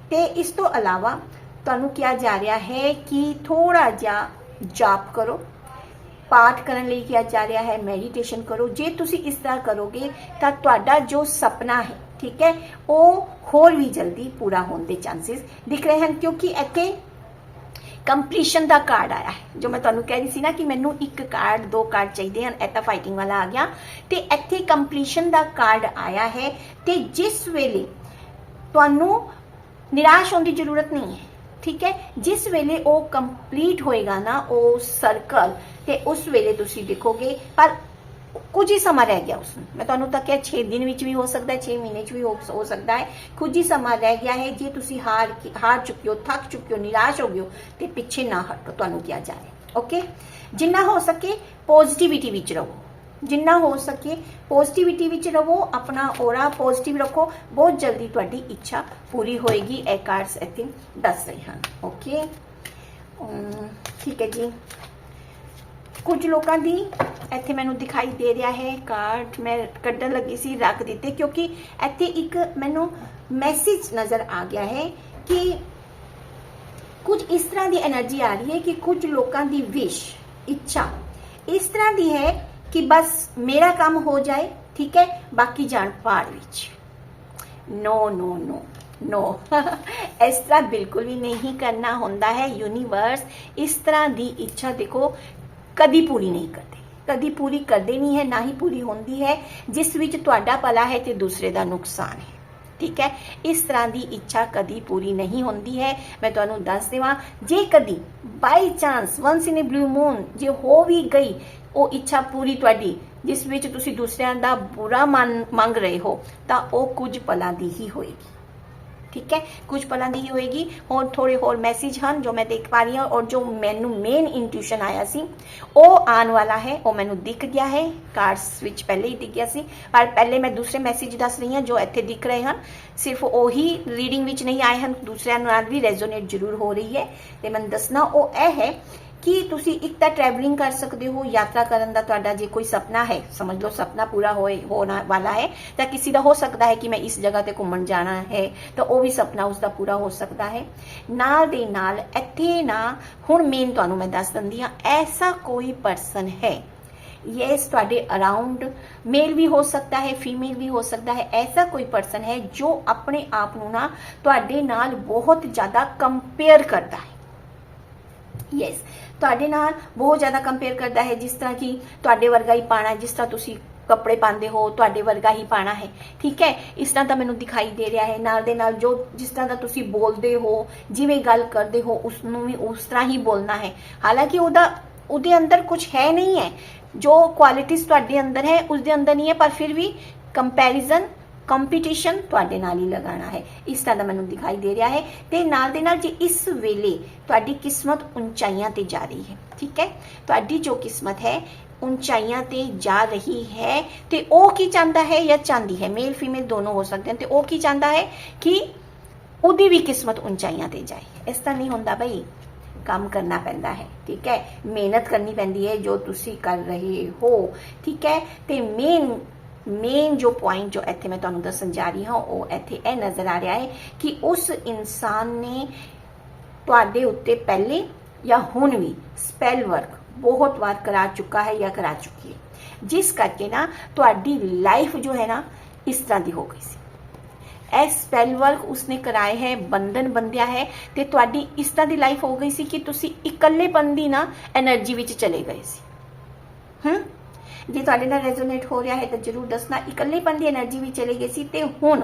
ਤੇ ਇਸ ਤੋਂ ਇਲਾਵਾ ਤੁਹਾਨੂੰ ਕਿਹਾ ਜਾ ਰਿਹਾ ਹੈ ਕਿ ਥੋੜਾ ਜਿਹਾ ਜਾਪ ਕਰੋ। ਪਾਠ ਕਰਨ ਲਈ ਕਿਹਾ ਜਾ ਰਿਹਾ ਹੈ ਮੈਡੀਟੇਸ਼ਨ ਕਰੋ। ਜੇ ਤੁਸੀਂ ਇਸ ਤਰ੍ਹਾਂ ਕਰੋਗੇ, ਤਾਂ ਤੁਹਾਡਾ ਜੋ ਸੁਪਨਾ ਹੈ, ਠੀਕ ਹੈ, ਉਹ ਹੋਰ ਵੀ ਜਲਦੀ ਪੂਰਾ ਹੋਣ ਦੇ ਚਾਂਸਸ ਦਿਖ ਰਹੇ ਹਨ, ਕਿਉਂਕਿ ਇੱਥੇ ਕੰਪਲੀਸ਼ਨ ਦਾ ਕਾਰਡ ਆਇਆ ਹੈ। ਜੋ ਮੈਂ ਤੁਹਾਨੂੰ ਕਹਿ ਰਹੀ ਸੀ ਨਾ ਕਿ ਮੈਨੂੰ ਇੱਕ ਕਾਰਡ ਦੋ ਕਾਰਡ ਚਾਹੀਦੇ ਹਨ, ਇਹ ਤਾਂ ਫਾਈਟਿੰਗ ਵਾਲਾ ਆ ਗਿਆ। ਤੇ ਇੱਥੇ ਕੰਪਲੀਸ਼ਨ ਦਾ ਕਾਰਡ ਆਇਆ ਹੈ ਤੇ ਜਿਸ ਵੇਲੇ ਤੁਹਾਨੂੰ ਨਿਰਾਸ਼ ਹੋਣ ਦੀ ਜ਼ਰੂਰਤ ਨਹੀਂ ਹੈ ਠੀਕ ਹੈ? ਜਿਸ ਵੇਲੇ ਉਹ ਕੰਪਲੀਟ ਹੋਏਗਾ ਨਾ, ਉਹ ਸਰਕਲ ਤੇ ਉਸ ਵੇਲੇ ਤੁਸੀਂ ਦੇਖੋਗੇ, ਪਰ ਕੁਝ ਹੀ ਸਮਾਂ ਰਹਿ ਗਿਆ ਉਸ ਨੂੰ ਮੈਂ ਤੁਹਾਨੂੰ ਤਾਂ ਕਿਹਾ 6 ਦਿਨ ਵਿੱਚ ਵੀ ਹੋ ਸਕਦਾ ਹੈ 6 ਮਹੀਨੇ ਵਿੱਚ ਵੀ ਹੋ ਸਕਦਾ ਹੈ। ਕੁਝ ਹੀ ਸਮਾਂ ਰਹਿ ਗਿਆ ਹੈ, ਜੇ ਤੁਸੀਂ ਹਾਰ ਹਾਰ ਚੁੱਕੇ ਹੋ, ਥੱਕ ਚੁੱਕੇ ਹੋ, ਨਿਰਾਸ਼ ਹੋ ਗਏ ਹੋ, ਤੇ ਪਿੱਛੇ ਨਾ ਹਟੋ, ਤੁਹਾਨੂੰ ਕਿਹਾ ਜਾ ਰਿਹਾ ਓਕੇ ਜਿੰਨਾ ਹੋ ਸਕੇ ਪੋਜ਼ਿਟਿਵਿਟੀ ਵਿੱਚ ਰਹੋ। ਜਿੰਨਾ ਹੋ ਸਕੇ ਪੋਜ਼ਿਟਿਵਿਟੀ ਵਿੱਚ ਰਹੋ, ਆਪਣਾ ਔਰਾ ਪੋਜ਼ਿਟਿਵ ਰੱਖੋ। ਬਹੁਤ ਜਲਦੀ ਤੁਹਾਡੀ ਇੱਛਾ ਪੂਰੀ ਹੋਏਗੀ। ਇਹ ਕਾਰਡਸ ਇੱਥੇ ਦੱਸ ਰਹੇ ਹਨ। ਓਕੇ ਠੀਕ ਹੈ ਜੀ। ਕੁਝ ਲੋਕਾਂ ਦੀ ਇੱਥੇ ਮੈਨੂੰ ਦਿਖਾਈ ਦੇ ਰਿਹਾ ਹੈ ਕਾਰਡ ਮੈਂ ਕੱਢਣ ਲੱਗੀ ਸੀ, ਰੱਖ ਦਿੱਤੇ ਕਿਉਂਕਿ ਇੱਥੇ ਇੱਕ ਮੈਨੂੰ ਮੈਸੇਜ ਨਜ਼ਰ ਆ ਗਿਆ ਹੈ ਕਿ ਕੁਝ ਇਸ ਤਰ੍ਹਾਂ ਦੀ એનર્ਜੀ ਆ ਰਹੀ ਹੈ ਕਿ ਕੁਝ ਲੋਕਾਂ ਦੀ ਵਿਸ਼ ਇੱਛਾ ਇਸ ਤਰ੍ਹਾਂ ਦੀ ਹੈ ਕਿ ਬਸ ਮੇਰਾ ਕੰਮ ਹੋ ਜਾਏ ਠੀਕ ਹੈ ਬਾਕੀ ਜਾਣ ਪਾੜ ਵਿੱਚ ਨੋ ਨੋ ਨੋ ਨੋ ਇਸ ਤਰ੍ਹਾਂ ਬਿਲਕੁਲ ਵੀ ਨਹੀਂ ਕਰਨਾ ਹੁੰਦਾ ਹੈ ਯੂਨੀਵਰਸ ਇਸ ਤਰ੍ਹਾਂ ਦੀ ਇੱਛਾ ਦੇਖੋ ਕਦੀ ਪੂਰੀ ਨਹੀਂ ਕਰਦੇ ਕਦੀ ਪੂਰੀ ਕਰਦੇ ਨਹੀਂ ਹੈ ਨਾ ਹੀ ਪੂਰੀ ਹੁੰਦੀ ਹੈ ਜਿਸ ਵਿੱਚ ਤੁਹਾਡਾ ਭਲਾ ਹੈ ਤੇ ਦੂਸਰੇ ਦਾ ਨੁਕਸਾਨ ਹੈ ਠੀਕ ਹੈ ਇਸ ਤਰ੍ਹਾਂ ਦੀ ਇੱਛਾ ਕਦੀ ਪੂਰੀ ਨਹੀਂ ਹੁੰਦੀ ਹੈ ਮੈਂ ਤੁਹਾਨੂੰ ਦੱਸ ਦੇਵਾਂ ਜੇ ਕਦੀ by chance once in a blue moon ਜੇ ਹੋ ਵੀ ਗਈ ਉਹ ਇੱਛਾ ਪੂਰੀ ਤੁਹਾਡੀ, ਜਿਸ ਵਿੱਚ ਤੁਸੀਂ ਦੂਸਰਿਆਂ ਦਾ ਬੁਰਾ ਮੰਨ- ਮੰਗ ਰਹੇ ਹੋ, ਤਾਂ ਉਹ ਕੁਝ ਪਲਾਂ ਦੀ ਹੀ ਹੋਏਗੀ। ਠੀਕ ਹੈ? ਕੁਝ ਪਲਾਂ ਦੀ ਹੀ ਹੋਏਗੀ। ਹੋਰ ਥੋੜੇ ਹੋਰ ਮੈਸੇਜ ਹਨ ਜੋ ਮੈਂ ਦੇਖ ਪਾ ਰਹੀ ਹਾਂ ਔਰ ਜੋ ਮੈਨੂੰ ਮੇਨ ਇੰਟੂਇਸ਼ਨ ਆਇਆ ਸੀ। ਉਹ ਆਉਣ ਵਾਲਾ ਹੈ, ਉਹ ਮੈਨੂੰ ਦਿਖ ਗਿਆ ਹੈ। ਕਾਰਡਸ ਵਿੱਚ ਪਹਿਲੇ ਹੀ ਦਿਖ ਗਿਆ ਸੀ। ਪਰ ਪਹਿਲੇ ਮੈਂ ਦੂਸਰੇ ਮੈਸੇਜ ਦੱਸ ਰਹੀ ਹਾਂ ਜੋ ਇੱਥੇ ਦਿਖ ਰਹੇ ਹਨ। ਸਿਰਫ ਉਹੀ ਰੀਡਿੰਗ ਵਿੱਚ ਨਹੀਂ ਆਏ ਹਨ, ਦੂਸਰਿਆਂ ਨਾਲ ਵੀ ਰੈਜ਼ੋਨੇਟ ਜ਼ਰੂਰ ਹੋ ਰਹੀ ਹੈ। ਤੇ ਮੈਨੂੰ ਦੱਸਣਾ ਉਹ ਇਹ ਹੈ ਕਿ ਤੁਸੀਂ ਇੱਕ ਤਾਂ ਟਰੈਵਲਿੰਗ ਕਰ ਸਕਦੇ ਹੋ, ਯਾਤਰਾ ਕਰਨ ਦਾ ਤੁਹਾਡਾ ਜੇ ਕੋਈ ਸੁਪਨਾ ਹੈ, ਸਮਝ ਲਓ ਸੁਪਨਾ ਪੂਰਾ ਹੋਏ, ਹੋਣਾ ਵਾਲਾ ਹੈ, ਤਾਂ ਕਿਸੇ ਦਾ ਹੋ ਸਕਦਾ ਹੈ ਕਿ ਮੈਂ ਇਸ ਜਗ੍ਹਾ ਤੇ ਘੁੰਮਣ ਜਾਣਾ ਹੈ, ਤਾਂ ਉਹ ਵੀ ਸੁਪਨਾ ਉਸ ਦਾ ਪੂਰਾ ਹੋ ਸਕਦਾ ਹੈ। ਨਾਲ ਦੇ ਨਾਲ ਇੱਥੇ ਨਾ, ਹੁਣ ਮੇਨ ਤੁਹਾਨੂੰ ਮੈਂ ਦੱਸ ਦਿੰਦੀ ਹਾਂ, ਐਸਾ ਕੋਈ ਪਰਸਨ ਹੈ ਯੈਸ ਤੁਹਾਡੇ ਅਰਾਊਂਡ ਮੇਲ ਵੀ ਹੋ ਸਕਦਾ ਹੈ ਫੀਮੇਲ ਵੀ ਹੋ ਸਕਦਾ ਹੈ, ਐਸਾ ਕੋਈ ਪਰਸਨ ਹੈ ਜੋ ਆਪਣੇ ਆਪ ਨੂੰ ਨਾ ਤੁਹਾਡੇ ਨਾਲ ਬਹੁਤ ਜ਼ਿਆਦਾ ਕੰਪੇਅਰ ਕਰਦਾ ਹੈ। ਯੈਸ ਤੁਹਾਡੇ ਨਾਲ ਬਹੁਤ ਜ਼ਿਆਦਾ ਕੰਪੇਅਰ ਕਰਦਾ ਹੈ, ਜਿਸ ਤਰ੍ਹਾਂ ਕਿ ਤੁਹਾਡੇ ਵਰਗਾ ਹੀ ਪਾਣਾ, ਜਿਸ ਤਰ੍ਹਾਂ ਤੁਸੀਂ ਕੱਪੜੇ ਪਾਉਂਦੇ ਹੋ, ਤੁਹਾਡੇ ਵਰਗਾ ਹੀ ਪਾਣਾ ਹੈ। ਠੀਕ ਹੈ? ਇਸ ਤਰ੍ਹਾਂ ਤਾਂ ਮੈਨੂੰ ਦਿਖਾਈ ਦੇ ਰਿਹਾ ਹੈ। ਨਾਲ ਦੇ ਨਾਲ ਜੋ ਜਿਸ ਤਰ੍ਹਾਂ ਦਾ ਤੁਸੀਂ ਬੋਲਦੇ ਹੋ, ਜਿਵੇਂ ਗੱਲ ਕਰਦੇ ਹੋ ਉਸ ਨੂੰ ਵੀ ਉਸ ਤਰ੍ਹਾਂ ਹੀ ਬੋਲਣਾ ਹੈ। ਹਾਲਾਂਕਿ ਉਹਦਾ, ਉਹਦੇ ਅੰਦਰ ਕੁਝ ਹੈ ਨਹੀਂ ਹੈ। ਜੋ ਕੁਆਲਿਟੀਜ਼ ਤੁਹਾਡੇ ਅੰਦਰ ਹੈ ਉਸ ਦੇ ਅੰਦਰ ਨਹੀਂ ਹੈ, ਪਰ ਫਿਰ ਵੀ ਕੰਪੈਰੀਜ਼ਨ ਕੰਪੀਟੀਸ਼ਨ ਤੁਹਾਡੇ ਨਾਲ ਹੀ ਲਗਾਉਣਾ ਹੈ। ਇਸ ਤਰ੍ਹਾਂ ਦਾ ਮੈਨੂੰ ਦਿਖਾਈ ਦੇ ਰਿਹਾ ਹੈ ਤੇ ਨਾਲ ਦੇ ਨਾਲ ਜੇ ਇਸ ਵੇਲੇ ਤੁਹਾਡੀ ਕਿਸਮਤ ਉਚਾਈਆਂ ਤੇ ਜਾ ਰਹੀ ਹੈ, ਠੀਕ ਹੈ? ਤੁਹਾਡੀ ਜੋ ਕਿਸਮਤ ਹੈ, ਉਚਾਈਆਂ ਤੇ ਜਾ ਰਹੀ ਹੈ ਤੇ ਉਹ ਕੀ ਚਾਹੁੰਦਾ ਹੈ ਜਾਂ ਚਾਹੁੰਦੀ ਹੈ? ਮੇਲ ਫੀਮੇਲ ਦੋਨੋਂ ਹੋ ਸਕਦੇ ਹਨ ਤੇ ਉਹ ਕੀ ਚਾਹੁੰਦਾ ਹੈ ਕਿ ਉਹਦੀ ਵੀ ਕਿਸਮਤ ਉਚਾਈਆਂ ਤੇ ਜਾਏ। ਇਸ ਤਰ੍ਹਾਂ ਨਹੀਂ ਹੁੰਦਾ ਬਈ। ਕੰਮ ਕਰਨਾ ਪੈਂਦਾ ਹੈ, ਠੀਕ ਹੈ? ਮਿਹਨਤ ਕਰਨੀ ਪੈਂਦੀ ਹੈ ਜੋ ਤੁਸੀਂ ਕਰ ਰਹੇ ਹੋ, ਠੀਕ ਹੈ? ਤੇ ਮੇਨ ਮੇਨ ਜੋ ਪੁਆਇੰਟ ਜੋ ਇੱਥੇ ਮੈਂ ਤੁਹਾਨੂੰ ਦੱਸਣ ਜਾ ਰਹੀ ਹਾਂ, ਉਹ ਇੱਥੇ ਇਹ ਨਜ਼ਰ ਆ ਰਿਹਾ ਹੈ ਕਿ ਉਸ ਇਨਸਾਨ ਨੇ ਤੁਹਾਡੇ ਉੱਤੇ ਪਹਿਲੇ ਜਾਂ ਹੁਣ ਵੀ ਸਪੈਲ ਵਰਕ ਬਹੁਤ ਵਾਰ ਕਰਾ ਚੁੱਕਾ ਹੈ ਜਾਂ ਕਰਾ ਚੁੱਕੀ ਹੈ। ਜਿਸ ਕਰਕੇ ਨਾ ਤੁਹਾਡੀ ਲਾਈਫ ਜੋ ਹੈ ਨਾ ਇਸ ਤਰ੍ਹਾਂ ਦੀ ਹੋ ਗਈ ਸੀ। ਇਹ ਸਪੈਲ ਵਰਕ ਉਸਨੇ ਕਰਾਏ ਹੈ, ਬੰਧਨ ਬੰਦਿਆ ਹੈ ਤੇ ਤੁਹਾਡੀ ਇਸ ਤਰ੍ਹਾਂ ਦੀ ਲਾਈਫ ਹੋ ਗਈ ਸੀ ਕਿ ਤੁਸੀਂ ਇਕੱਲੇ ਬੰਦੀ ਨਾ એનર્ਜੀ ਵਿੱਚ ਚਲੇ ਗਏ ਸੀ। ਹੂੰ? ਜੇ ਤੁਹਾਡੇ ਨਾਲ ਰੈਜ਼ੋਨੇਟ ਹੋ ਰਿਹਾ ਹੈ ਤਾਂ ਜਰੂਰ ਦੱਸਣਾ, ਇਕੱਲੇਪਨ ਦੀ એનર્ਜੀ ਵੀ ਚਲੇ ਗਈ ਸੀ ਤੇ ਹੁਣ,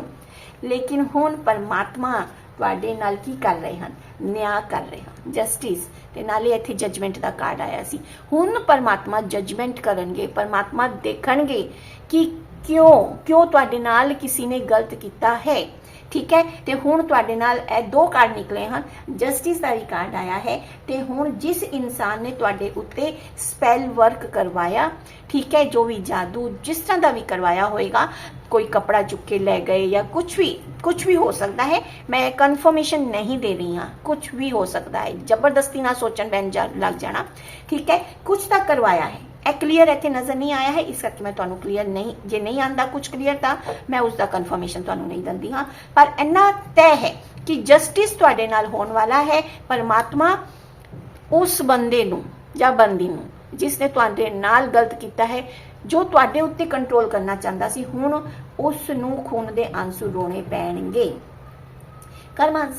ਲੇਕਿਨ ਹੁਣ ਪਰਮਾਤਮਾ ਤੁਹਾਡੇ ਨਾਲ ਕੀ ਕਰ ਰਹੇ ਹਨ? ਨਿਆਂ ਕਰ ਰਹੇ ਹਨ ਜਸਟਿਸ ਤੇ ਨਾਲੇ ਇੱਥੇ ਜਜਮੈਂਟ ਦਾ ਕਾਰਡ ਆਇਆ ਸੀ। ਹੁਣ ਪਰਮਾਤਮਾ ਜਜਮੈਂਟ ਕਰਨਗੇ, ਪਰਮਾਤਮਾ ਦੇਖਣਗੇ ਕਿ ਕਿਉਂ ਕਿਉਂ ਤੁਹਾਡੇ ਨਾਲ ਕਿਸੇ ਨੇ ਗਲਤ ਕੀਤਾ ਹੈ। ਠੀਕ ਹੈ? ਤੇ ਹੁਣ ਤੁਹਾਡੇ ਨਾਲ ਇਹ ਦੋ ਕਾਰਡ ਨਿਕਲੇ ਹਨ। ਜਸਟਿਸ ਦਾ ਵੀ ਕਾਰਡ ਆਇਆ ਹੈ ਤੇ ਹੁਣ ਜਿਸ ਇਨਸਾਨ ਨੇ ਤੁਹਾਡੇ ਉੱਤੇ ਸਪੈਲ ਵਰਕ ਕਰਵਾਇਆ, ਠੀਕ ਹੈ, ਜੋ ਵੀ ਜਾਦੂ ਜਿਸ ਤਰ੍ਹਾਂ ਦਾ ਵੀ ਕਰਵਾਇਆ ਹੋਏਗਾ, ਕੋਈ ਕਪੜਾ ਚੁੱਕ ਕੇ ਲੈ ਗਏ ਜਾਂ ਕੁਝ ਵੀ ਕੁਝ ਵੀ ਹੋ ਸਕਦਾ ਹੈ, ਮੈਂ ਕਨਫਰਮੇਸ਼ਨ ਨਹੀਂ ਦੇ ਰਹੀ ਹਾਂ। ਕੁਝ ਵੀ ਹੋ ਸਕਦਾ ਹੈ। ਜ਼ਬਰਦਸਤੀ ਨਾਲ ਸੋਚਣ ਬੈਨ ਜਾ, ਲੱਗ ਜਾਣਾ। ਠੀਕ ਹੈ? ਕੁਝ ਤਾਂ ਕਰਵਾਇਆ ਹੈ। ਇਹ ਕਲੀਅਰ ਇੱਥੇ ਨਜ਼ਰ ਨਹੀਂ ਆਇਆ ਹੈ, ਇਸ ਕਰਕੇ ਮੈਂ ਤੁਹਾਨੂੰ ਕਲੀਅਰ ਨਹੀਂ, ਜੇ ਨਹੀਂ ਆਂਦਾ ਕੁਝ ਕਲੀਅਰ ਤਾਂ ਮੈਂ ਉਸ ਦਾ ਕਨਫਰਮੇਸ਼ਨ ਤੁਹਾਨੂੰ ਨਹੀਂ ਦਿੰਦੀ, ਹਾਂ। ਪਰ ਇੰਨਾ ਤੈਅ ਹੈ ਕਿ ਜਸਟਿਸ ਤੁਹਾਡੇ ਨਾਲ ਹੋਣ ਵਾਲਾ ਹੈ, ਪਰਮਾਤਮਾ ਉਸ ਬੰਦੇ ਨੂੰ ਜਾਂ ਬੰਦੀ ਨੂੰ ਜਿਸ ਨੇ ਤੁਹਾਡੇ ਨਾਲ ਗਲਤ ਕੀਤਾ ਹੈ, ਜੋ ਤੁਹਾਡੇ ਉੱਤੇ ਕੰਟਰੋਲ ਕਰਨਾ ਚਾਹੁੰਦਾ ਸੀ, ਹੁਣ ਉਸ ਨੂੰ ਖੂਨ ਦੇ ਆਂਸੂ ਰੋਣੇ ਪੈਣਗੇ। ਕਰਮਸ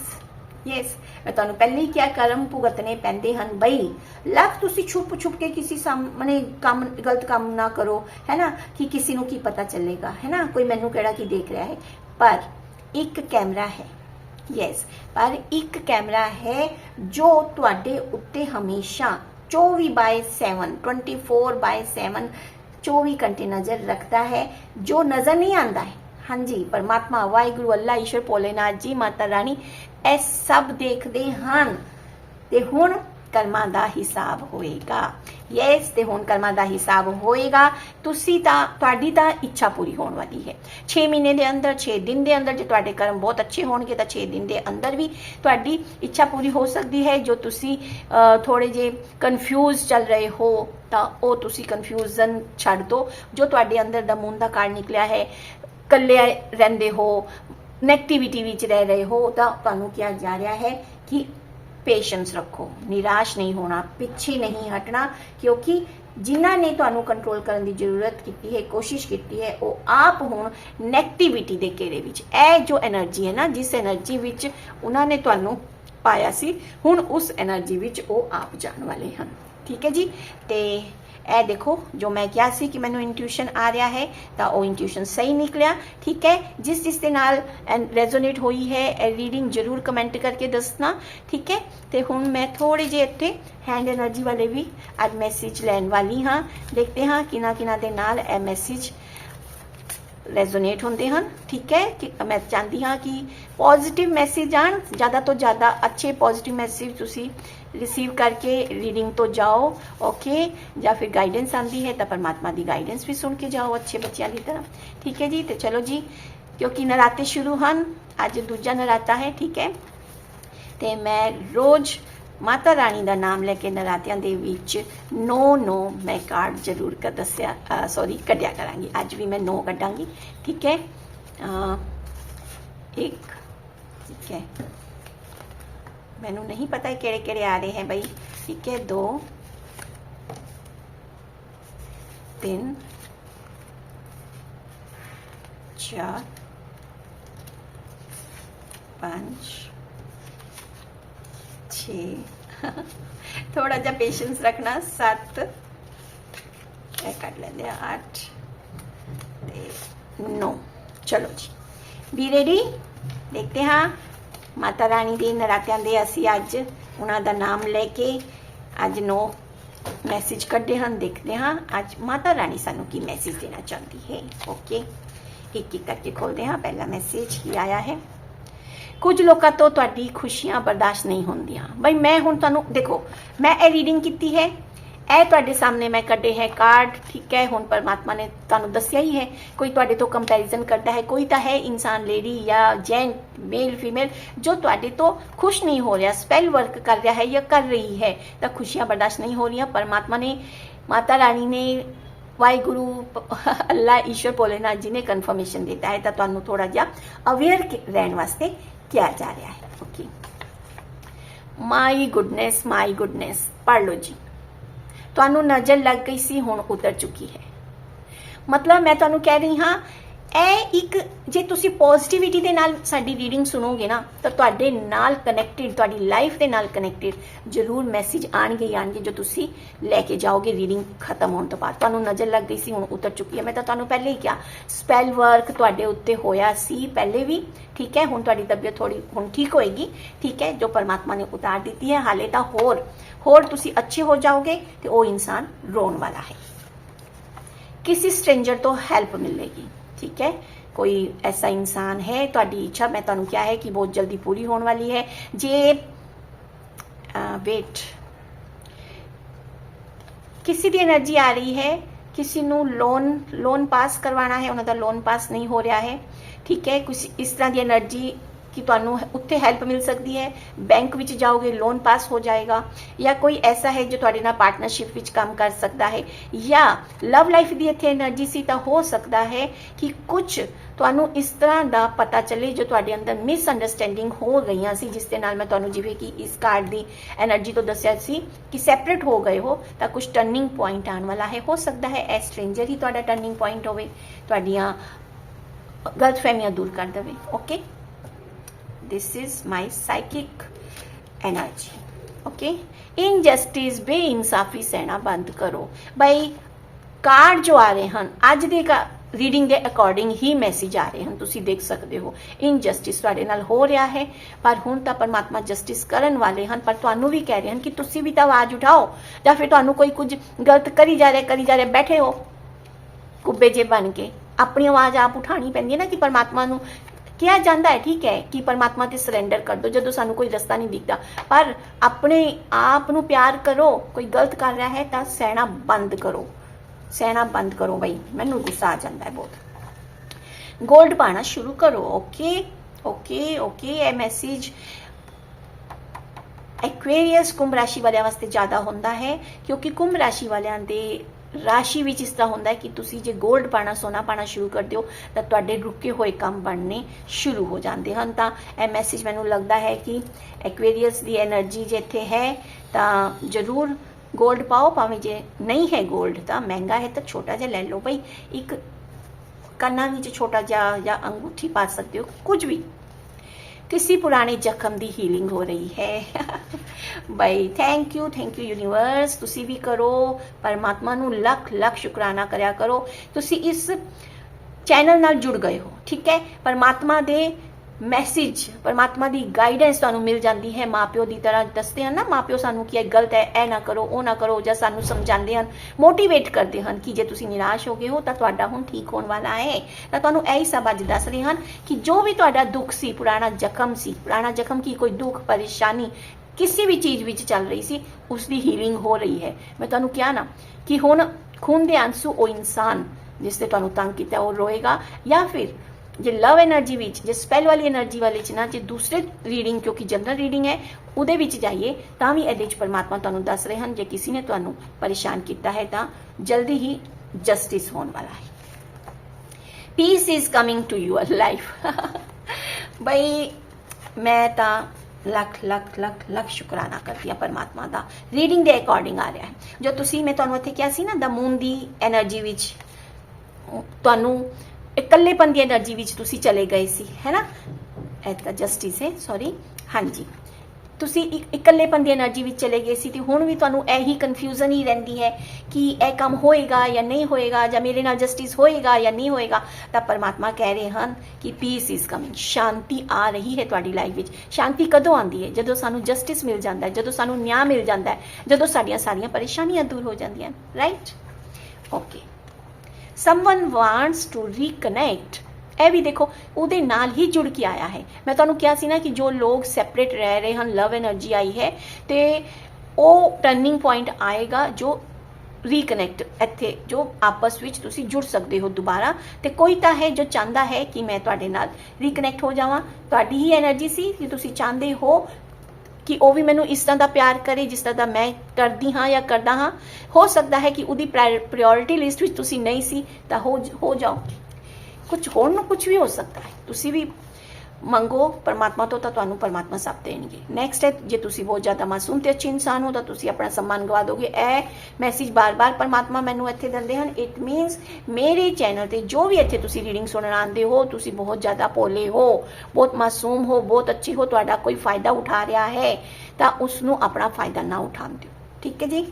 ਯੈਸ ਮੈਂ ਤੁਹਾਨੂੰ ਪਹਿਲੇ ਹੀ ਕਿਹਾ ਕਰਮ ਭੁਗਤਨੇ ਪੈਂਦੇ ਹਨ ਬਈ। ਲੱਖ ਤੁਸੀਂ ਛੁਪ ਛੁਪ ਕੇ ਕਿਸੇ ਸਾਹਮਣੇ ਕੰਮ, ਗਲਤ ਕੰਮ ਨਾ ਕਰੋ ਹੈ ਨਾ ਕਿ ਕਿਸੇ ਨੂੰ ਕੀ ਪਤਾ ਚੱਲੇਗਾ ਹੈ ਨਾ ਕੋਈ ਮੈਨੂੰ ਕਿਹੜਾ ਕੀ ਦੇਖ ਰਿਹਾ ਹੈ? ਪਰ ਇੱਕ ਕੈਮਰਾ ਹੈ। ਯੈਸ ਪਰ ਇੱਕ ਕੈਮਰਾ ਹੈ ਜੋ ਤੁਹਾਡੇ ਉੱਤੇ ਹਮੇਸ਼ਾ 24 ਬਾਈ 7 24 ਬਾਈ 7 24 ਘੰਟੇ ਨਜ਼ਰ ਰੱਖਦਾ ਹੈ, ਜੋ ਨਜ਼ਰ ਨਹੀਂ ਆਂਦਾ ਹੈ। ਹਾਂਜੀ ਪਰਮਾਤਮਾ ਵਾਹਿਗੁਰੂ ਅੱਲਾ ਈਸ਼ਵਰ ਭੋਲੇਨਾਥ ਜੀ ਮਾਤਾ ਰਾਣੀ ਇਹ ਸਭ ਦੇਖਦੇ ਹਨ ਤੇ ਹੁਣ ਕਰਮਾਂ ਦਾ ਹਿਸਾਬ ਹੋਏਗਾ। ਯੈਸ ਤੇ ਹੁਣ ਕਰਮਾਂ ਦਾ ਹਿਸਾਬ ਹੋਏਗਾ। ਤੁਸੀਂ ਤਾਂ ਤੁਹਾਡੀ ਤਾਂ ਇੱਛਾ ਪੂਰੀ ਹੋਣ ਵਾਲੀ ਹੈ। 6 ਮਹੀਨੇ ਦੇ ਅੰਦਰ 6 ਦਿਨ ਦੇ ਅੰਦਰ ਜੇ ਤੁਹਾਡੇ ਕਰਮ ਬਹੁਤ ਅੱਛੇ ਹੋਣਗੇ ਤਾਂ 6 ਦਿਨ ਦੇ ਅੰਦਰ ਵੀ ਤੁਹਾਡੀ ਇੱਛਾ ਪੂਰੀ ਹੋ ਸਕਦੀ ਹੈ। ਜੋ ਤੁਸੀਂ ਅਹ, ਥੋੜੇ ਜੇ ਕਨਫਿਊਜ਼ ਚੱਲ ਰਹੇ ਹੋ ਤਾਂ ਉਹ ਤੁਸੀਂ ਕਨਫਿਊਜ਼ਨ ਛੱਡ ਦਿਓ ਜੋ ਤੁਹਾਡੇ ਅੰਦਰ ਦਮੂਨ ਦਾ ਕਾਰਡ ਨਿਕਲਿਆ ਹੈ ਕੱਲੇ ਰਹਿੰਦੇ ਹੋ ਨੈਗੇਟਿਵਿਟੀ ਵਿੱਚ ਰਹਿ ਰਹੇ ਹੋ, ਤਾਂ ਤੁਹਾਨੂੰ ਕਿਹਾ ਜਾ ਰਿਹਾ ਹੈ ਕਿ ਪੇਸ਼ੈਂਸ ਰੱਖੋ, ਨਿਰਾਸ਼ ਨਹੀਂ ਹੋਣਾ, ਪਿੱਛੇ ਨਹੀਂ ਹਟਣਾ, ਕਿਉਂਕਿ ਜਿਨ੍ਹਾਂ ਨੇ ਤੁਹਾਨੂੰ ਕੰਟਰੋਲ ਕਰਨ ਦੀ ਜ਼ਰੂਰਤ ਕੀਤੀ ਹੈ, ਕੋਸ਼ਿਸ਼ ਕੀਤੀ ਹੈ, ਉਹ ਆਪ ਹੁਣ ਨੈਗੇਟਿਵਿਟੀ ਦੇ ਘੇਰੇ ਵਿੱਚ। ਇਹ ਜੋ એનર્ਜੀ ਹੈ ਨਾ, ਜਿਸ એનર્ਜੀ ਵਿੱਚ ਉਹਨਾਂ ਨੇ ਤੁਹਾਨੂੰ ਪਾਇਆ ਸੀ, ਹੁਣ ਉਸ એનર્ਜੀ ਵਿੱਚ ਉਹ ਆਪ ਜਾਣ ਵਾਲੇ ਹਨ। ਠੀਕ ਹੈ ਜੀ? ਤੇ ਇਹ ਦੇਖੋ, ਜੋ ਮੈਂ ਕਿਹਾ ਸੀ ਕਿ ਮੈਨੂੰ ਇੰਟੂਸ਼ਨ ਆ ਰਿਹਾ ਹੈ, ਤਾਂ ਉਹ ਇੰਟੂਸ਼ਨ ਸਹੀ ਨਿਕਲਿਆ, ਠੀਕ ਹੈ? ਜਿਸ ਜਿਸ ਦੇ ਨਾਲ ਰੈਜ਼ੋਨੇਟ ਹੋਈ ਹੈ ਰੀਡਿੰਗ ਜ਼ਰੂਰ ਕਮੈਂਟ ਕਰਕੇ ਦੱਸਣਾ, ਠੀਕ ਹੈ? ਤੇ ਹੁਣ ਮੈਂ ਥੋੜੇ ਜਿਹੇ ਇੱਥੇ ਹੈਂਡ એનર્ਜੀ ਵਾਲੇ ਵੀ ਅੱਜ ਮੈਸੇਜ ਲੈਣ ਵਾਲੀ ਹਾਂ। ਦੇਖਦੇ ਹਾਂ ਕਿਨਾ ਕਿਨਾ ਦੇ ਨਾਲ ਇਹ ਮੈਸੇਜ ਰੈਜ਼ੋਨੇਟ ਹੁੰਦੇ ਹਨ, ਠੀਕ ਹੈ? ਕਿ ਮੈਂ ਚਾਹੁੰਦੀ ਹਾਂ ਕਿ ਪੋਜ਼ਿਟਿਵ ਮੈਸੇਜ ਆਣ, ਜ਼ਿਆਦਾ ਤੋਂ ਜ਼ਿਆਦਾ ਅੱਛੇ ਪੋਜ਼ਿਟਿਵ ਮੈਸੇਜ ਤੁਸੀਂ ਰਿਸੀਵ ਕਰਕੇ ਰੀਡਿੰਗ ਤੋਂ ਜਾਓ ਓਕੇ ਜਾਂ ਫਿਰ ਗਾਈਡੈਂਸ ਆਂਦੀ ਹੈ ਤਾਂ ਪਰਮਾਤਮਾ ਦੀ ਗਾਈਡੈਂਸ ਵੀ ਸੁਣ ਕੇ ਜਾਓ ਅੱਛੇ ਬੱਚਿਆਂ ਦੀ ਤਰ੍ਹਾਂ ਠੀਕ ਹੈ ਜੀ ਤੇ ਚਲੋ ਜੀ ਕਿਉਂਕਿ ਨਰਾਤੇ ਸ਼ੁਰੂ ਹਨ ਅੱਜ ਦੂਜਾ ਨਰਾਤਾ ਹੈ ਠੀਕ ਹੈ ਤੇ ਮੈਂ ਰੋਜ਼ ਮਾਤਾ ਰਾਣੀ ਦਾ ਨਾਮ ਲੈ ਕੇ ਨਰਾਤਿਆਂ ਦੇ ਵਿੱਚ ਨੋ ਨੋ ਮੈਂ ਕਾਰਡ ਜ਼ਰੂਰ ਕ ਦੱਸਿਆ ਸੌਰੀ ਕੱਢਿਆ ਕਰਾਂਗੀ ਅੱਜ ਵੀ ਮੈਂ ਨੋ ਕੱਢਾਂਗੀ ਠੀਕ ਹੈ ਇੱਕ ਠੀਕ ਹੈ ਮੈਨੂੰ ਨਹੀਂ ਪਤਾ ਕਿਹੜੇ ਕਿਹੜੇ ਆ ਰਹੇ ਹੈ ਬਈ ਠੀਕ ਹੈ ਦੋ ਤਿੰਨ ਚਾਰ ਪੰਜ ਛੇ ਥੋੜਾ ਜਿਹਾ ਪੇਸ਼ੈਂਸ ਰੱਖਣਾ ਸੱਤ ਇਹ ਕੱਢ ਲੈਂਦੇ ਆ ਅੱਠ ਤੇ 9 ਚਲੋ ਜੀ ਬੀ ਰੈਡੀ ਦੇਖਦੇ ਹਾਂ ਮਾਤਾ ਰਾਣੀ ਦੇ ਨਰਾਤਿਆਂ ਦੇ ਅਸੀਂ ਅੱਜ ਉਹਨਾਂ ਦਾ ਨਾਮ ਲੈ ਕੇ ਅੱਜ ਨੋ ਮੈਸੇਜ ਕੱਢੇ ਹਨ, ਦੇਖਦੇ ਹਾਂ ਅੱਜ ਮਾਤਾ ਰਾਣੀ ਸਾਨੂੰ ਕੀ ਮੈਸੇਜ ਦੇਣਾ ਚਾਹੁੰਦੀ ਹੈ। ਓਕੇ ਇੱਕ ਇੱਕ ਕਰਕੇ ਖੋਲਦੇ ਹਾਂ, ਪਹਿਲਾ ਮੈਸੇਜ ਕੀ ਆਇਆ ਹੈ? ਕੁਝ ਲੋਕਾਂ ਤੋਂ ਤੁਹਾਡੀ ਖੁਸ਼ੀਆਂ ਬਰਦਾਸ਼ਤ ਨਹੀਂ ਹੁੰਦੀਆਂ। ਬਈ ਮੈਂ ਹੁਣ ਤੁਹਾਨੂੰ, ਦੇਖੋ, ਮੈਂ ਇਹ ਰੀਡਿੰਗ ਕੀਤੀ ਹੈ ਇਹ ਤੁਹਾਡੇ ਸਾਹਮਣੇ ਮੈਂ ਕੱਢੇ ਹੈ ਕਾਰਡ ਠੀਕ ਹੈ, ਹੁਣ ਪਰਮਾਤਮਾ ਨੇ ਤੁਹਾਨੂੰ ਦੱਸਿਆ ਹੀ ਹੈ, ਕੋਈ ਤੁਹਾਡੇ ਤੋਂ ਕੰਪੈਰੀਜ਼ਨ ਕਰਦਾ ਹੈ, ਕੋਈ ਤਾਂ ਹੈ ਇਨਸਾਨ ਲੇਡੀ ਜਾਂ ਜੈਂਟ ਮੇਲ ਫੀਮੇਲ ਜੋ ਤੁਹਾਡੇ ਤੋਂ ਖੁਸ਼ ਨਹੀਂ ਹੋ ਰਿਹਾ ਸਪੈਲ ਵਰਕ ਕਰ ਰਿਹਾ ਹੈ ਜਾਂ ਕਰ ਰਹੀ ਹੈ, ਤਾਂ ਖੁਸ਼ੀਆਂ ਬਰਦਾਸ਼ਤ ਨਹੀਂ ਹੋ ਰਹੀਆਂ, ਪਰਮਾਤਮਾ ਨੇ, ਮਾਤਾ ਰਾਣੀ ਨੇ, ਵਾਹਿਗੁਰੂ ਪ- ਅੱਲਾ, ਈਸ਼ਵਰ ਭੋਲੇਨਾਥ ਜੀ ਨੇ ਕਨਫਰਮੇਸ਼ਨ ਦਿੱਤਾ ਹੈ, ਤਾਂ ਤੁਹਾਨੂੰ ਥੋੜਾ ਜਿਹਾ ਅਵੇਅਰ ਰਹਿਣ ਵਾਸਤੇ ਕਿਹਾ ਜਾ ਰਿਹਾ ਹੈ okay my goodness my goodness ਪੜ੍ਹ ਲਓ ਜੀ। ਤੁਹਾਨੂੰ ਨਜ਼ਰ ਲੱਗ ਗਈ ਸੀ, ਹੁਣ ਉਤਰ ਚੁੱਕੀ ਹੈ। ਮਤਲਬ ਮੈਂ ਤੁਹਾਨੂੰ ਕਹਿ ਰਹੀ ਹਾਂ ਇਹ ਇੱਕ, ਜੇ ਤੁਸੀਂ ਪੋਜ਼ਿਟਿਵਿਟੀ ਦੇ ਨਾਲ ਸਾਡੀ ਰੀਡਿੰਗ ਸੁਣੋਗੇ ਨਾ, ਤਾਂ ਤੁਹਾਡੇ ਨਾਲ ਕਨੈਕਟਡ ਤੁਹਾਡੀ ਲਾਈਫ ਦੇ ਨਾਲ ਕਨੈਕਟਡ ਜ਼ਰੂਰ ਮੈਸੇਜ ਆਣਗੇ ਹੀ ਆਣਗੇ ਜੋ ਤੁਸੀਂ ਲੈ ਕੇ ਜਾਓਗੇ ਰੀਡਿੰਗ ਖਤਮ ਹੋਣ ਤੋਂ ਬਾਅਦ। ਤੁਹਾਨੂੰ ਨਜ਼ਰ ਲੱਗ ਗਈ ਸੀ, ਹੁਣ ਉਤਰ ਚੁੱਕੀ ਹੈ। ਮੈਂ ਤਾਂ ਤੁਹਾਨੂੰ ਪਹਿਲੇ ਹੀ ਕਿਹਾ ਸਪੈਲ ਵਰਕ ਤੁਹਾਡੇ ਉੱਤੇ ਹੋਇਆ ਸੀ ਪਹਿਲੇ ਵੀ, ਠੀਕ ਹੈ? ਹੁਣ ਤੁਹਾਡੀ ਤਬੀਅਤ ਥੋੜੀ ਹੁਣ ਠੀਕ ਹੋਏਗੀ, ਠੀਕ ਹੈ? ਜੋ ਪਰਮਾਤਮਾ ਨੇ ਉਤਾਰ ਦਿੱਤੀ ਹੈ, ਹਾਲੇ ਤਾਂ ਹੋਰ ਹੋਰ ਤੁਸੀਂ ਅੱਛੇ ਹੋ ਜਾਓਗੇ ਤੇ ਉਹ ਇਨਸਾਨ ਰੋਣ ਵਾਲਾ ਹੈ। ਕਿਸੇ ਸਟ੍ਰੇਂਜਰ ਤੋਂ ਹੈਲਪ ਮਿਲੇਗੀ। ठीक है कोई ऐसा इंसान है ਤੁਹਾਡੀ ਇੱਛਾ, ਮੈਂ ਤੁਹਾਨੂੰ ਕਿਹਾ ਹੈ ਕਿ ਬਹੁਤ ਜਲਦੀ ਪੂਰੀ ਹੋਣ ਵਾਲੀ ਹੈ। ਜੇ ਵੇਟ ਕਿਸੇ ਦੀ એનર્ਜੀ ਆ ਰਹੀ ਹੈ, ਕਿਸੇ ਨੂੰ ਲੋਨ ਲੋਨ ਪਾਸ ਕਰਵਾਣਾ ਹੈ, ਉਹਨਾਂ ਦਾ ਲੋਨ ਪਾਸ ਨਹੀਂ ਹੋ ਰਿਹਾ ਹੈ, ਠੀਕ ਹੈ? ਕੁਝ ਇਸ ਤਰ੍ਹਾਂ ਦੀ એનર્ਜੀ ਕਿ ਤੁਹਾਨੂੰ ਉੱਥੇ ਹੈਲਪ ਮਿਲ ਸਕਦੀ ਹੈ ਬੈਂਕ ਵਿੱਚ ਜਾਓਗੇ ਲੋਨ ਪਾਸ ਹੋ ਜਾਏਗਾ ਜਾਂ ਕੋਈ ਐਸਾ ਹੈ ਜੋ ਤੁਹਾਡੇ ਨਾਲ ਪਾਰਟਨਰਸ਼ਿਪ ਵਿੱਚ ਕੰਮ ਕਰ ਸਕਦਾ ਹੈ ਜਾਂ ਲਵ ਲਾਈਫ ਦੀ ਇੱਥੇ એનર્ਜੀ ਸੀ ਤਾਂ ਹੋ ਸਕਦਾ ਹੈ ਕਿ ਕੁਝ ਤੁਹਾਨੂੰ ਇਸ ਤਰ੍ਹਾਂ ਦਾ ਪਤਾ ਚੱਲੇ ਜੋ ਤੁਹਾਡੇ ਅੰਦਰ ਮਿਸ ਅੰਡਰਸਟੈਂਡਿੰਗ ਹੋ ਗਈਆਂ ਸੀ, ਜਿਸ ਦੇ ਨਾਲ ਮੈਂ ਤੁਹਾਨੂੰ ਜਿਵੇਂ ਕਿ ਇਸ ਕਾਰਡ ਦੀ એનર્ਜੀ ਤੋਂ ਦੱਸਿਆ ਸੀ ਕਿ ਸੈਪਰੇਟ ਹੋ ਗਏ ਹੋ, ਤਾਂ ਕੁਝ ਟਰਨਿੰਗ ਪੁਆਇੰਟ ਆਉਣ ਵਾਲਾ ਹੈ। ਹੋ ਸਕਦਾ ਹੈ ਐ ਸਟ੍ਰੇਂਜਰ ਹੀ ਤੁਹਾਡਾ ਟਰਨਿੰਗ ਪੁਆਇੰਟ ਹੋਵੇ, ਤੁਹਾਡੀਆਂ ਗਲਤਫਹਿਮੀਆਂ ਦੂਰ ਕਰ ਦੇਵੇ okay this is my psychic energy. Okay? Injustice ਬੇਇਨਸਾਫੀ ਸਹਿਣਾ ਬੰਦ ਕਰੋ ਬਈ ਕਾਰਡ ਜੋ ਆ ਰਹੇ ਹਨ ਅੱਜ ਦੇ ਰੀਡਿੰਗ ਦੇ ਅਕੋਰਡਿੰਗ ਹੀ ਮੈਸੇਜ ਆ ਰਹੇ ਹਨ ਤੁਸੀਂ ਦੇਖ ਸਕਦੇ ਹੋ ਇਨਜਸਟਿਸ ਤੁਹਾਡੇ ਨਾਲ ਹੋ ਰਿਹਾ ਹੈ ਪਰ ਹੁਣ ਤਾਂ ਪਰਮਾਤਮਾ ਜਸਟਿਸ ਕਰਨ ਵਾਲੇ ਹਨ ਪਰ ਤੁਹਾਨੂੰ ਵੀ ਕਹਿ ਰਹੇ ਹਨ ਕਿ ਤੁਸੀਂ ਵੀ ਤਾਂ ਆਵਾਜ਼ ਉਠਾਓ ਜਾਂ ਫਿਰ ਤੁਹਾਨੂੰ ਕੋਈ ਕੁਝ ਗਲਤ ਕਰੀ ਜਾ ਰਿਹਾ ਕਰੀ ਜਾ ਰਿਹਾ ਬੈਠੇ ਹੋ ਕੁੱਬੇ ਜੇ ਬਣ ਕੇ ਆਪਣੀ ਆਵਾਜ਼ ਆਪ ਉਠਾਣੀ ਪੈਂਦੀ ਹੈ ਨਾ ਕਿ ਪਰਮਾਤਮਾ ਨੂੰ ਕਿਹਾ ਜਾਂਦਾ ਹੈ, ਠੀਕ ਹੈ, ਕਿ ਪਰਮਾਤਮਾ ਤੇ ਸਰੈਂਡਰ ਕਰ ਦਿਓ, ਜਦੋਂ ਸਾਨੂੰ ਕੋਈ ਰਸਤਾ ਨਹੀਂ ਦਿਖਦਾ। ਪਰ ਆਪਣੇ ਆਪ ਨੂੰ ਪਿਆਰ ਕਰੋ, ਕੋਈ ਗਲਤ ਕਰ ਰਿਹਾ ਹੈ ਤਾਂ ਸਹਿਣਾ ਬੰਦ ਕਰੋ। ਸਹਿਣਾ ਬੰਦ ਕਰੋ ਬਈ, ਮੈਨੂੰ ਗੁੱਸਾ ਆ ਜਾਂਦਾ ਹੈ ਬਹੁਤ। ਗੋਲਡ ਪਾਣਾ ਸ਼ੁਰੂ ਕਰੋ ਓਕੇ ਓਕੇ ਓਕੇ ਇਹ ਮੈਸੇਜ ਐਕੁਏਰੀਅਸ ਕੁੰਭ ਰਾਸ਼ੀ ਵਾਲਿਆਂ ਵਾਸਤੇ ਜ਼ਿਆਦਾ ਹੁੰਦਾ ਹੈ, ਕਿਉਂਕਿ ਕੁੰਭ ਰਾਸ਼ੀ ਵਾਲਿਆਂ ਦੇ ਰਾਸ਼ੀ ਵਿੱਚ ਇਸ ਤਰ੍ਹਾਂ ਹੁੰਦਾ ਹੈ ਕਿ ਤੁਸੀਂ ਜੇ 골ਡ ਪਾਣਾ ਸੋਨਾ ਪਾਣਾ ਸ਼ੁਰੂ ਕਰ ਦਿਓ, ਤਾਂ ਤੁਹਾਡੇ ਰੁਕੇ ਹੋਏ ਕੰਮ ਬਣਨੇ ਸ਼ੁਰੂ ਹੋ ਜਾਂਦੇ ਹਨ। ਤਾਂ ਇਹ ਮੈਸੇਜ ਮੈਨੂੰ ਲੱਗਦਾ ਹੈ ਕਿ ਐਕਵੇਰੀਅਸ ਦੀ એનર્ਜੀ ਜਿੱਥੇ ਹੈ, ਤਾਂ ਜ਼ਰੂਰ 골ਡ ਪਾਓ। ਭਾਵੇਂ ਜੇ ਨਹੀਂ ਹੈ 골ਡ ਤਾਂ ਮਹਿੰਗਾ ਹੈ ਤਾਂ ਛੋਟਾ ਜਿਹਾ ਲੈ ਲਓ। ਭਾਈ ਇੱਕ ਕੰਨਾਂ ਵਿੱਚ ਛੋਟਾ ਜਿਹਾ ਜਾਂ ਅੰਗੂਠੀ ਪਾ ਸਕਦੇ ਹੋ, ਕੁਝ ਵੀ। किसी ਪੁਰਾਣੇ ਜ਼ਖਮ ਦੀ ਹੀਲਿੰਗ ਹੋ ਰਹੀ ਹੈ ਬਈ thank you thank you universe ਤੁਸੀਂ ਵੀ ਕਰੋ ਪਰਮਾਤਮਾ ਨੂੰ ਲੱਖ ਲੱਖ ਸ਼ੁਕਰਾਨਾ ਕਰਿਆ ਕਰੋ ਤੁਸੀਂ ਇਸ ਚੈਨਲ ਨਾਲ ਜੁੜ ਗਏ ਹੋ ਠੀਕ ਹੈ ਪਰਮਾਤਮਾ ਦੇ ਮੈਸੇਜ ਪਰਮਾਤਮਾ ਦੀ ਗਾਈਡੈਂਸ ਤੁਹਾਨੂੰ ਮਿਲ ਜਾਂਦੀ ਹੈ। ਮਾਪਿਓ ਦੀ ਤਰ੍ਹਾਂ ਦੱਸਦੇ ਹਨ ਨਾ, ਮਾਪਿਓ ਸਾਨੂੰ ਕੀ ਇਹ ਗਲਤ ਹੈ, ਇਹ ਨਾ ਕਰੋ, ਉਹ ਨਾ ਕਰੋ, ਜਾਂ ਸਾਨੂੰ ਸਮਝਾਉਂਦੇ ਹਨ ਮੋਟੀਵੇਟ ਕਰਦੇ ਹਨ ਕਿ ਜੇ ਤੁਸੀਂ ਨਿਰਾਸ਼ ਹੋ ਗਏ ਹੋ, ਤਾਂ ਤੁਹਾਡਾ ਹੁਣ ਠੀਕ ਹੋਣ ਵਾਲਾ ਹੈ। ਤਾਂ ਤੁਹਾਨੂੰ ਇਹੀ ਸਭ ਅੱਜ ਦੱਸ ਰਹੇ ਹਨ ਕਿ ਜੋ ਵੀ ਤੁਹਾਡਾ ਦੁੱਖ ਸੀ, ਪੁਰਾਣਾ ਜ਼ਖਮ ਸੀ, ਪੁਰਾਣਾ ਜ਼ਖਮ ਕੀ ਕੋਈ ਦੁੱਖ, ਪਰੇਸ਼ਾਨੀ ਕਿਸੇ ਵੀ ਚੀਜ਼ ਵਿੱਚ ਚੱਲ ਰਹੀ ਸੀ ਉਸ ਦੀ ਹੀਲਿੰਗ ਹੋ ਰਹੀ ਹੈ। ਮੈਂ ਤੁਹਾਨੂੰ ਕਿਹਾ ਨਾ ਕਿ ਹੁਣ ਖੂਨ ਦੇ ਅੰਸੂ ਉਹ ਇਨਸਾਨ ਜਿਸ ਤੇ ਤੁਹਾਨੂੰ ਤੰਗ ਕੀਤਾ, ਉਹ ਰੋਏਗਾ, ਜਾਂ ਫਿਰ ਜੇ ਲਵ એનર્ਜੀ ਵਿੱਚ, ਜੇ ਸਪੈਲ ਵਾਲੀ એનર્ਜੀ ਵਾਲੇ ਚ ਨਾ, ਜੇ ਦੂਸਰੇ ਰੀਡਿੰਗ ਕਿਉਂਕਿ ਜਨਰਲ ਰੀਡਿੰਗ ਹੈ, ਉਹਦੇ ਵਿੱਚ ਜਾਈਏ, ਤਾਂ ਵੀ ਇਹਦੇ ਚ ਪਰਮਾਤਮਾ ਤੁਹਾਨੂੰ ਦੱਸ ਰਹੇ ਹਨ, ਜੇ ਕਿਸੇ ਨੇ ਤੁਹਾਨੂੰ ਪਰੇਸ਼ਾਨ ਕੀਤਾ ਹੈ, ਤਾਂ ਜਲਦੀ ਹੀ ਜਸਟਿਸ ਹੋਣ ਵਾਲਾ ਹੈ। Peace is coming to your life ਬਈ, ਮੈਂ ਤਾਂ ਲੱਖ ਲੱਖ ਲੱਖ ਲੱਖ ਸ਼ੁਕਰਾਨਾ ਕਰਦੀ ਆ ਪਰਮਾਤਮਾ ਦਾ। ਰੀਡਿੰਗ ਦੇ ਅਕੋਰਡਿੰਗ ਆ ਰਿਹਾ ਹੈ। ਜੋ ਤੁਸੀਂ, ਮੈਂ ਤੁਹਾਨੂੰ ਇੱਥੇ ਕਿਹਾ ਸੀ ਨਾ ਦ ਮੂਨ ਦੀ એનર્ਜੀ ਵਿੱਚ ਤੁਹਾਨੂੰ ਇਕੱਲੇਪਨ ਦੀ એનર્ਜੀ ਵਿੱਚ ਤੁਸੀਂ ਚਲੇ ਗਏ ਸੀ, ਹੈ ਹੈਨਾ ਐਤਾ ਜਸਟਿਸ ਹੈ ਸੌਰੀ ਹਾਂਜੀ। ਤੁਸੀਂ ਇੱਕ ਇਕੱਲੇਪਨ ਦੀ એનર્ਜੀ ਵਿੱਚ ਚਲੇ ਗਏ ਸੀ ਤੇ ਹੁਣ ਵੀ ਤੁਹਾਨੂੰ ਇਹੀ ਕਨਫਿਊਜ਼ਨ ਹੀ ਰਹਿੰਦੀ ਹੈ ਕਿ ਇਹ ਕੰਮ ਹੋਏਗਾ ਜਾਂ ਨਹੀਂ ਹੋਏਗਾ ਜਾਂ ਮੇਰੇ ਨਾਲ ਜਸਟਿਸ ਹੋਏਗਾ ਜਾਂ ਨਹੀਂ ਹੋਏਗਾ। ਤਾਂ ਪਰਮਾਤਮਾ ਕਹਿ ਰਹੇ ਹਨ ਕਿ ਪੀਸ ਇਜ਼ ਕਮਿੰਗ ਸ਼ਾਂਤੀ ਆ ਰਹੀ ਹੈ ਤੁਹਾਡੀ ਲਾਈਫ ਵਿੱਚ। ਸ਼ਾਂਤੀ ਕਦੋਂ ਆਉਂਦੀ ਹੈ? ਜਦੋਂ ਸਾਨੂੰ ਜਸਟਿਸ ਮਿਲ ਜਾਂਦਾ ਹੈ, ਜਦੋਂ ਸਾਨੂੰ ਨਿਆਂ ਮਿਲ ਜਾਂਦਾ ਹੈ, ਜਦੋਂ ਸਾਡੀਆਂ ਸਾਰੀਆਂ ਪਰੇਸ਼ਾਨੀਆਂ ਦੂਰ ਹੋ ਜਾਂਦੀਆਂ right okay someone wants to reconnect ਇਹ ਵੀ ਦੇਖੋ, ਉਹਦੇ ਨਾਲ ਹੀ ਜੁੜ ਕੇ ਆਇਆ ਹੈ। ਮੈਂ ਤੁਹਾਨੂੰ ਕਿਹਾ ਸੀ ਨਾ ਕਿ ਜੋ ਲੋਕ ਸੈਪਰੇਟ ਰਹਿ ਰਹੇ ਹਨ ਲਵ એનર્ਜੀ ਆਈ ਹੈ, ਤੇ ਉਹ ਟਰਨਿੰਗ ਪੁਆਇੰਟ ਆਏਗਾ ਜੋ ਰੀਕਨੈਕਟ ਇੱਥੇ, ਜੋ ਆਪਸ ਵਿੱਚ ਤੁਸੀਂ ਜੁੜ ਸਕਦੇ ਹੋ ਦੁਬਾਰਾ। ਤੇ ਕੋਈ ਤਾਂ ਹੈ ਜੋ ਚਾਹੁੰਦਾ ਹੈ ਕਿ ਮੈਂ ਤੁਹਾਡੇ ਨਾਲ ਰੀਕਨੈਕਟ ਹੋ ਜਾਵਾਂ। ਤੁਹਾਡੀ ਹੀ એનર્ਜੀ ਸੀ ਕਿ ਤੁਸੀਂ ਚਾਹੁੰਦੇ ਹੋ ਕਿ ਉਹ ਵੀ ਮੈਨੂੰ ਇਸ ਤਰ੍ਹਾਂ ਦਾ ਪਿਆਰ ਕਰੇ, ਜਿਸ ਤਰ੍ਹਾਂ ਦਾ ਮੈਂ ਕਰਦੀ ਹਾਂ ਜਾਂ ਕਰਦਾ ਹਾਂ। ਹੋ ਸਕਦਾ ਹੈ ਕਿ ਉਹਦੀ ਪ੍ਰਾਇੋਰਟੀ ਲਿਸਟ ਵਿੱਚ ਤੁਸੀਂ ਨਹੀਂ ਸੀ, ਤਾਂ ਹੋ ਹੋ ਜਾਓ। ਕੁਝ ਹੋਰ ਨੂੰ ਕੁਝ ਵੀ ਹੋ ਸਕਦਾ ਹੈ। ਤੁਸੀਂ ਵੀ ਮੰਗੋ, ਪਰਮਾਤਮਾ ਤੋਂ ਤਾਂ ਤੁਹਾਨੂੰ ਪਰਮਾਤਮਾ ਸਭ ਦੇਣਗੇ। ਨੈਕਸਟ ਹੈ, ਜੇ ਤੁਸੀਂ ਬਹੁਤ ਜ਼ਿਆਦਾ ਮਾਸੂਮ ਤੇ ਅੱਛੇ ਇਨਸਾਨ ਹੋ, ਤਾਂ ਤੁਸੀਂ ਆਪਣਾ ਸਨਮਾਨ ਗਵਾ ਦੋਗੇ। ਇਹ ਮੈਸੇਜ ਬਾਰ-ਬਾਰ ਪਰਮਾਤਮਾ ਮੈਨੂੰ ਇੱਥੇ ਦਿੰਦੇ ਹਨ। ਇਟ ਮੀਨਸ ਮੇਰੇ ਚੈਨਲ ਤੇ ਜੋ ਵੀ ਇੱਥੇ ਤੁਸੀਂ ਰੀਡਿੰਗ ਸੁਣਨ ਆਉਂਦੇ ਹੋ, ਤੁਸੀਂ ਬਹੁਤ ਜ਼ਿਆਦਾ ਭੋਲੇ ਹੋ, ਬਹੁਤ ਮਾਸੂਮ ਹੋ, ਬਹੁਤ ਅੱਛੇ ਹੋ, ਤੁਹਾਡਾ ਕੋਈ ਫਾਇਦਾ ਉਠਾ ਰਿਹਾ ਹੈ, ਤਾਂ ਉਸ ਨੂੰ ਆਪਣਾ ਫਾਇਦਾ ਨਾ ਉਠਾਉਣ ਦਿਓ। ਠੀਕ ਹੈ ਜੀ?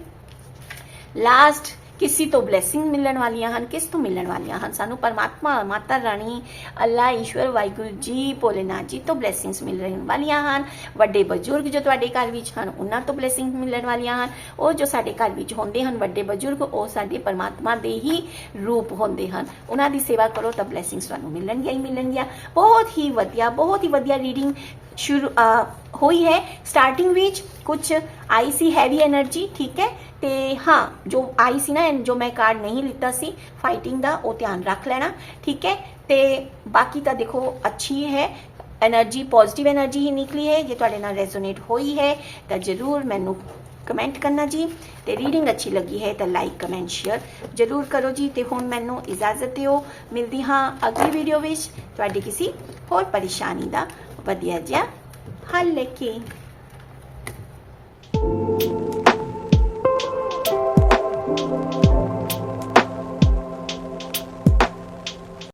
ਲਾਸਟ ਕਿਸੇ ਤੋਂ ਬਲੇਸਿੰਗ ਮਿਲਣ ਵਾਲੀਆਂ ਹਨ ਕਿਸ ਤੋਂ ਮਿਲਣ ਵਾਲੀਆਂ ਹਨ ਸਾਨੂੰ ਪਰਮਾਤਮਾ ਮਾਤਾ ਰਾਣੀ ਅੱਲਾ ਈਸ਼ਵਰ ਵਾਹਿਗੁਰੂ ਜੀ ਭੋਲੇਨਾਥ ਜੀ ਤੋਂ ਬਲੇਸਿੰਗਸ ਮਿਲਣ ਵਾਲੀਆਂ ਹਨ ਵੱਡੇ ਬਜ਼ੁਰਗ ਜੋ ਤੁਹਾਡੇ ਘਰ ਵਿੱਚ ਹਨ ਉਹਨਾਂ ਤੋਂ ਬਲੇਸਿੰਗ ਮਿਲਣ ਵਾਲੀਆਂ ਹਨ ਉਹ ਜੋ ਸਾਡੇ ਘਰ ਵਿੱਚ ਹੁੰਦੇ ਹਨ ਵੱਡੇ ਬਜ਼ੁਰਗ ਉਹ ਸਾਡੇ ਪਰਮਾਤਮਾ ਦੇ ਹੀ ਰੂਪ ਹੁੰਦੇ ਹਨ ਉਹਨਾਂ ਦੀ ਸੇਵਾ ਕਰੋ ਤਾਂ ਬਲੇਸਿੰਗਸ ਤੁਹਾਨੂੰ ਮਿਲਣਗੀਆਂ ਹੀ ਮਿਲਣਗੀਆਂ ਬਹੁਤ ਹੀ ਵਧੀਆ ਬਹੁਤ ਹੀ ਵਧੀਆ ਰੀਡਿੰਗ ਸ਼ੁਰੂ ਹੋਈ ਹੈ। ਸਟਾਰਟਿੰਗ ਵਿੱਚ ਕੁਝ ਆਈ ਸੀ ਹੈਵੀ એનર્ਜੀ ਠੀਕ ਹੈ? ਤੇ ਹਾਂ, ਜੋ ਆਈ ਸੀ ਨਾ ਜੋ ਮੈਂ ਕਾਰਡ ਨਹੀਂ ਲਿੱਤਾ ਸੀ ਫਾਈਟਿੰਗ ਦਾ, ਉਹ ਧਿਆਨ ਰੱਖ ਲੈਣਾ, ਠੀਕ ਹੈ? ਤੇ ਬਾਕੀ ਤਾਂ ਦੇਖੋ, ਅੱਛੀ ਹੈ। એનર્ਜੀ ਪੋਜ਼ਿਟਿਵ એનર્ਜੀ ਹੀ ਨਿਕਲੀ ਹੈ। ਜੇ ਤੁਹਾਡੇ ਨਾਲ ਰੈਜ਼ੋਨੇਟ ਹੋਈ ਹੈ, ਤਾਂ ਜਰੂਰ ਮੈਨੂੰ ਕਮੈਂਟ ਕਰਨਾ ਜੀ। ਤੇ ਰੀਡਿੰਗ ਅੱਛੀ ਲੱਗੀ ਹੈ, ਤਾਂ ਲਾਈਕ ਕਮੈਂਟ ਸ਼ੇਅਰ ਜਰੂਰ ਕਰੋ ਜੀ। ਤੇ ਹੁਣ ਮੈਨੂੰ ਇਜਾਜ਼ਤ ਦਿਓ। ਮਿਲਦੀ ਹਾਂ ਅਗਲੀ ਵੀਡੀਓ ਵਿੱਚ। ਤੁਹਾਡੀ ਕਿਸੇ ਹੋਰ ਪਰੇਸ਼ਾਨੀ ਦਾ ਵਧੀਆ ਜਿਹਾ ਹੱਲ ਲੈ ਕੇ।